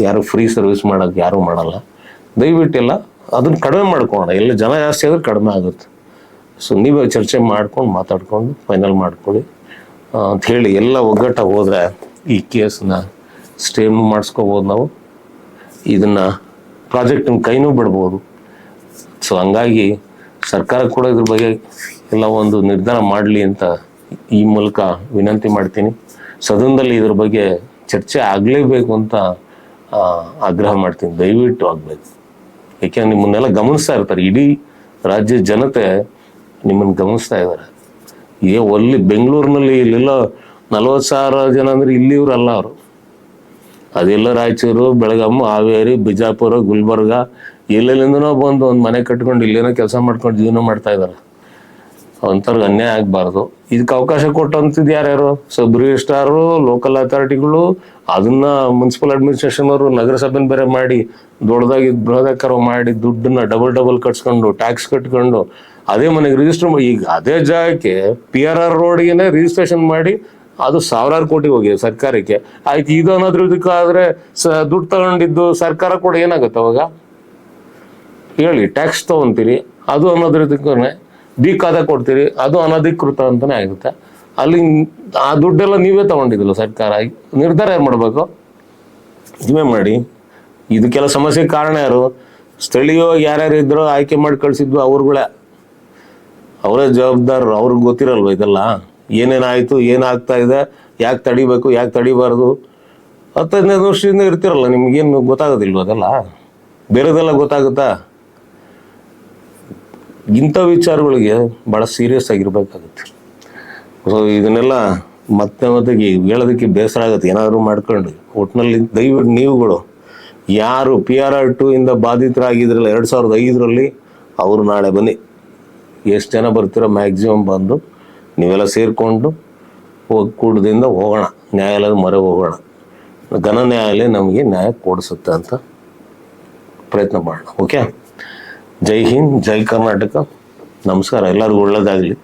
ಯಾರು ಫ್ರೀ ಸರ್ವಿಸ್ ಮಾಡೋಕ್ಕೆ ಯಾರೂ ಮಾಡಲ್ಲ. ದಯವಿಟ್ಟೆಲ್ಲ, ಅದನ್ನು ಕಡಿಮೆ ಮಾಡ್ಕೊಳ್ಳೋಣ. ಎಲ್ಲ ಜನ ಜಾಸ್ತಿ ಆದರೆ ಕಡಿಮೆ ಆಗುತ್ತೆ. ಸೊ ನೀವೇ ಚರ್ಚೆ ಮಾಡ್ಕೊಂಡು, ಮಾತಾಡ್ಕೊಂಡು ಫೈನಲ್ ಮಾಡ್ಕೊಳ್ಳಿ. ಅಂತ ಹೇಳಿ ಎಲ್ಲ ಒಗ್ಗಟ್ಟಾಗಿ ಹೋದರೆ ಈ ಕೇಸನ್ನ ಸ್ಟೇನು ಮಾಡಿಸ್ಕೋಬೋದು ನಾವು. ಇದನ್ನು ಪ್ರಾಜೆಕ್ಟನ್ನು ಕೈನೂ ಬಿಡ್ಬೋದು. ಸೊ ಹಂಗಾಗಿ ಸರ್ಕಾರ ಕೂಡ ಇದ್ರ ಬಗ್ಗೆ ಎಲ್ಲ ಒಂದು ನಿರ್ಧಾರ ಮಾಡಲಿ ಅಂತ ಈ ಮೂಲಕ ವಿನಂತಿ ಮಾಡ್ತೀನಿ. ಸದನದಲ್ಲಿ ಇದ್ರ ಬಗ್ಗೆ ಚರ್ಚೆ ಆಗಲೇಬೇಕು ಅಂತ ಆಗ್ರಹ ಮಾಡ್ತೀನಿ. ದಯವಿಟ್ಟು ಆಗಬೇಕು. ಯಾಕೆಂದ್ರೆ ನಿಮ್ಮನ್ನೆಲ್ಲ ಗಮನಿಸ್ತಾ ಇರ್ತಾರೆ. ಇಡೀ ರಾಜ್ಯ ಜನತೆ ನಿಮ್ಮನ್ನು ಗಮನಿಸ್ತಾ ಇದ್ದಾರೆ. ಏ, ಒಲ್ಲಿ ಬೆಂಗಳೂರಿನಲ್ಲಿ ಇಲ್ಲೆಲ್ಲ ನಲವತ್ತು ಸಾವಿರ ಜನ ಅಂದ್ರೆ ಇಲ್ಲಿವರಲ್ಲ ಅವರು. ಅದೆಲ್ಲ ರಾಯಚೂರು ಬೆಳಗಾಮ್ ಹಾವೇರಿ, ಬಿಜಾಪುರ, ಗುಲ್ಬರ್ಗ ಎಲ್ಲೆಲ್ಲಿಂದನೋ ಬಂದು ಒಂದು ಮನೆ ಕಟ್ಕೊಂಡು ಇಲ್ಲೇನೋ ಕೆಲಸ ಮಾಡ್ಕೊಂಡು ಜೀವನ ಮಾಡ್ತಾ ಇದ್ದಾರೆ. ಅಂಥವ್ರಿಗೆ ಅನ್ಯಾಯ ಆಗಬಾರ್ದು. ಇದಕ್ಕೆ ಅವಕಾಶ ಕೊಟ್ಟಂತಿದ್ದು ಯಾರ್ಯಾರು? ಸಬ್ ರಿಜಿಸ್ಟ್ರಾರು ಲೋಕಲ್ ಅಥಾರಿಟಿಗಳು ಅದನ್ನ ಮುನ್ಸಿಪಲ್ ಅಡ್ಮಿನಿಸ್ಟ್ರೇಷನ್ ಅವರು ನಗರಸಭೆನ ಬೇರೆ ಮಾಡಿ, ದೊಡ್ಡದಾಗಿ ಬೃಹದಾಕಾರ ಮಾಡಿ, ದುಡ್ಡನ್ನ ಡಬಲ್ ಡಬಲ್ ಕಟ್ಸ್ಕೊಂಡು ಟ್ಯಾಕ್ಸ್ ಕಟ್ಕೊಂಡು, ಅದೇ ಮನೆಗೆ ರಿಜಿಸ್ಟರ್ ಈಗ ಅದೇ ಜಾಗಕ್ಕೆ ಪಿ ಆರ್ ಆರ್ ರೋಡ್ಗೆ ರಿಜಿಸ್ಟ್ರೇಷನ್ ಮಾಡಿ, ಅದು ಸಾವಿರಾರು ಕೋಟಿ ಹೋಗಿದೆ ಸರ್ಕಾರಕ್ಕೆ. ಆಯ್ತು, ಇದು ಅನ್ನೋದ್ರ ಇದಕ್ಕಾದ್ರೆ ದುಡ್ಡು ತಗೊಂಡಿದ್ದು ಸರ್ಕಾರ ಕೂಡ ಏನಾಗುತ್ತೆ ಅವಾಗ? ಹೇಳಿ ಟ್ಯಾಕ್ಸ್ ತಗೊಂತೀರಿ, ಅದು ಅನ್ನೋದ್ರದಕ್ಕೆ ಬಿ ಖಾತೆ ಕೊಡ್ತೀರಿ, ಅದು ಅನಧಿಕೃತ ಅಂತಾನೆ ಆಗುತ್ತೆ. ಅಲ್ಲಿ ಆ ದುಡ್ಡೆಲ್ಲ ನೀವೇ ತಗೊಂಡಿದ್ದಿಲ್ಲ ಸರ್ಕಾರ. ನಿರ್ಧಾರ ಏನು ಮಾಡಬೇಕು? ನೀವೇ ಮಾಡಿ. ಇದಕ್ಕೆಲ್ಲ ಸಮಸ್ಯೆ ಕಾರಣ ಯಾರು? ಸ್ಥಳೀಯವಾಗಿ ಯಾರ್ಯಾರು ಇದ್ರೋ ಆಯ್ಕೆ ಮಾಡಿ ಕಳಿಸಿದ್ವು ಅವ್ರುಗಳೇ. ಅವರೇ ಜವಾಬ್ದಾರರು, ಅವ್ರಿಗೆ ಗೊತ್ತಿರಲ್ವ ಇದೆಲ್ಲ? ಏನೇನಾಯಿತು, ಏನಾಗ್ತಾ ಇದೆ, ಯಾಕೆ ತಡಿಬೇಕು, ಯಾಕೆ ತಡಿಬಾರ್ದು? ಹತ್ತು ಹದಿನೈದು ವರ್ಷದಿಂದ ಇರ್ತಿರಲ್ಲ, ನಿಮ್ಗೇನು ಗೊತ್ತಾಗೋದಿಲ್ವ ಅದೆಲ್ಲ? ಬೇರೆದೆಲ್ಲ ಗೊತ್ತಾಗುತ್ತಾ? ಇಂಥ ವಿಚಾರಗಳಿಗೆ ಭಾಳ ಸೀರಿಯಸ್ ಆಗಿರ್ಬೇಕಾಗುತ್ತೆ. ಸೊ ಇದನ್ನೆಲ್ಲ ಮತ್ತೆ ಮತ್ತೆ ಹೇಳೋದಕ್ಕೆ ಬೇಸರ ಆಗುತ್ತೆ. ಏನಾದರೂ ಮಾಡ್ಕೊಂಡು ಒಟ್ಟಿನಲ್ಲಿ ದಯವಿಟ್ಟು ನೀವುಗಳು ಯಾರು ಪಿ ಆರ್ ಆರ್ ಟು ಇಂದ ಬಾಧಿತರಾಗಿದ್ರಲ್ಲ ಎರಡು ಸಾವಿರದ ಐದರಲ್ಲಿ ಅವರು ನಾಳೆ ಬನ್ನಿ. ಎಷ್ಟು ಜನ ಬರ್ತೀರೋ ಮ್ಯಾಕ್ಸಿಮಮ್ ಬಂದು ನೀವೆಲ್ಲ ಸೇರಿಕೊಂಡು ಒಕ್ಕೂಟದಿಂದ ಹೋಗೋಣ. ನ್ಯಾಯಾಲಯದ ಮೊರೆ ಹೋಗೋಣ. ಘನ ನ್ಯಾಯಾಲಯ ನಮಗೆ ನ್ಯಾಯ ಕೊಡಿಸುತ್ತೆ ಅಂತ ಪ್ರಯತ್ನ ಮಾಡೋಣ. ಓಕೆ ಜೈ ಹಿಂದ್ ಜೈ ಕರ್ನಾಟಕ. ನಮಸ್ಕಾರ ಎಲ್ಲರಿಗೂ ಒಳ್ಳೇದಾಗಲಿ.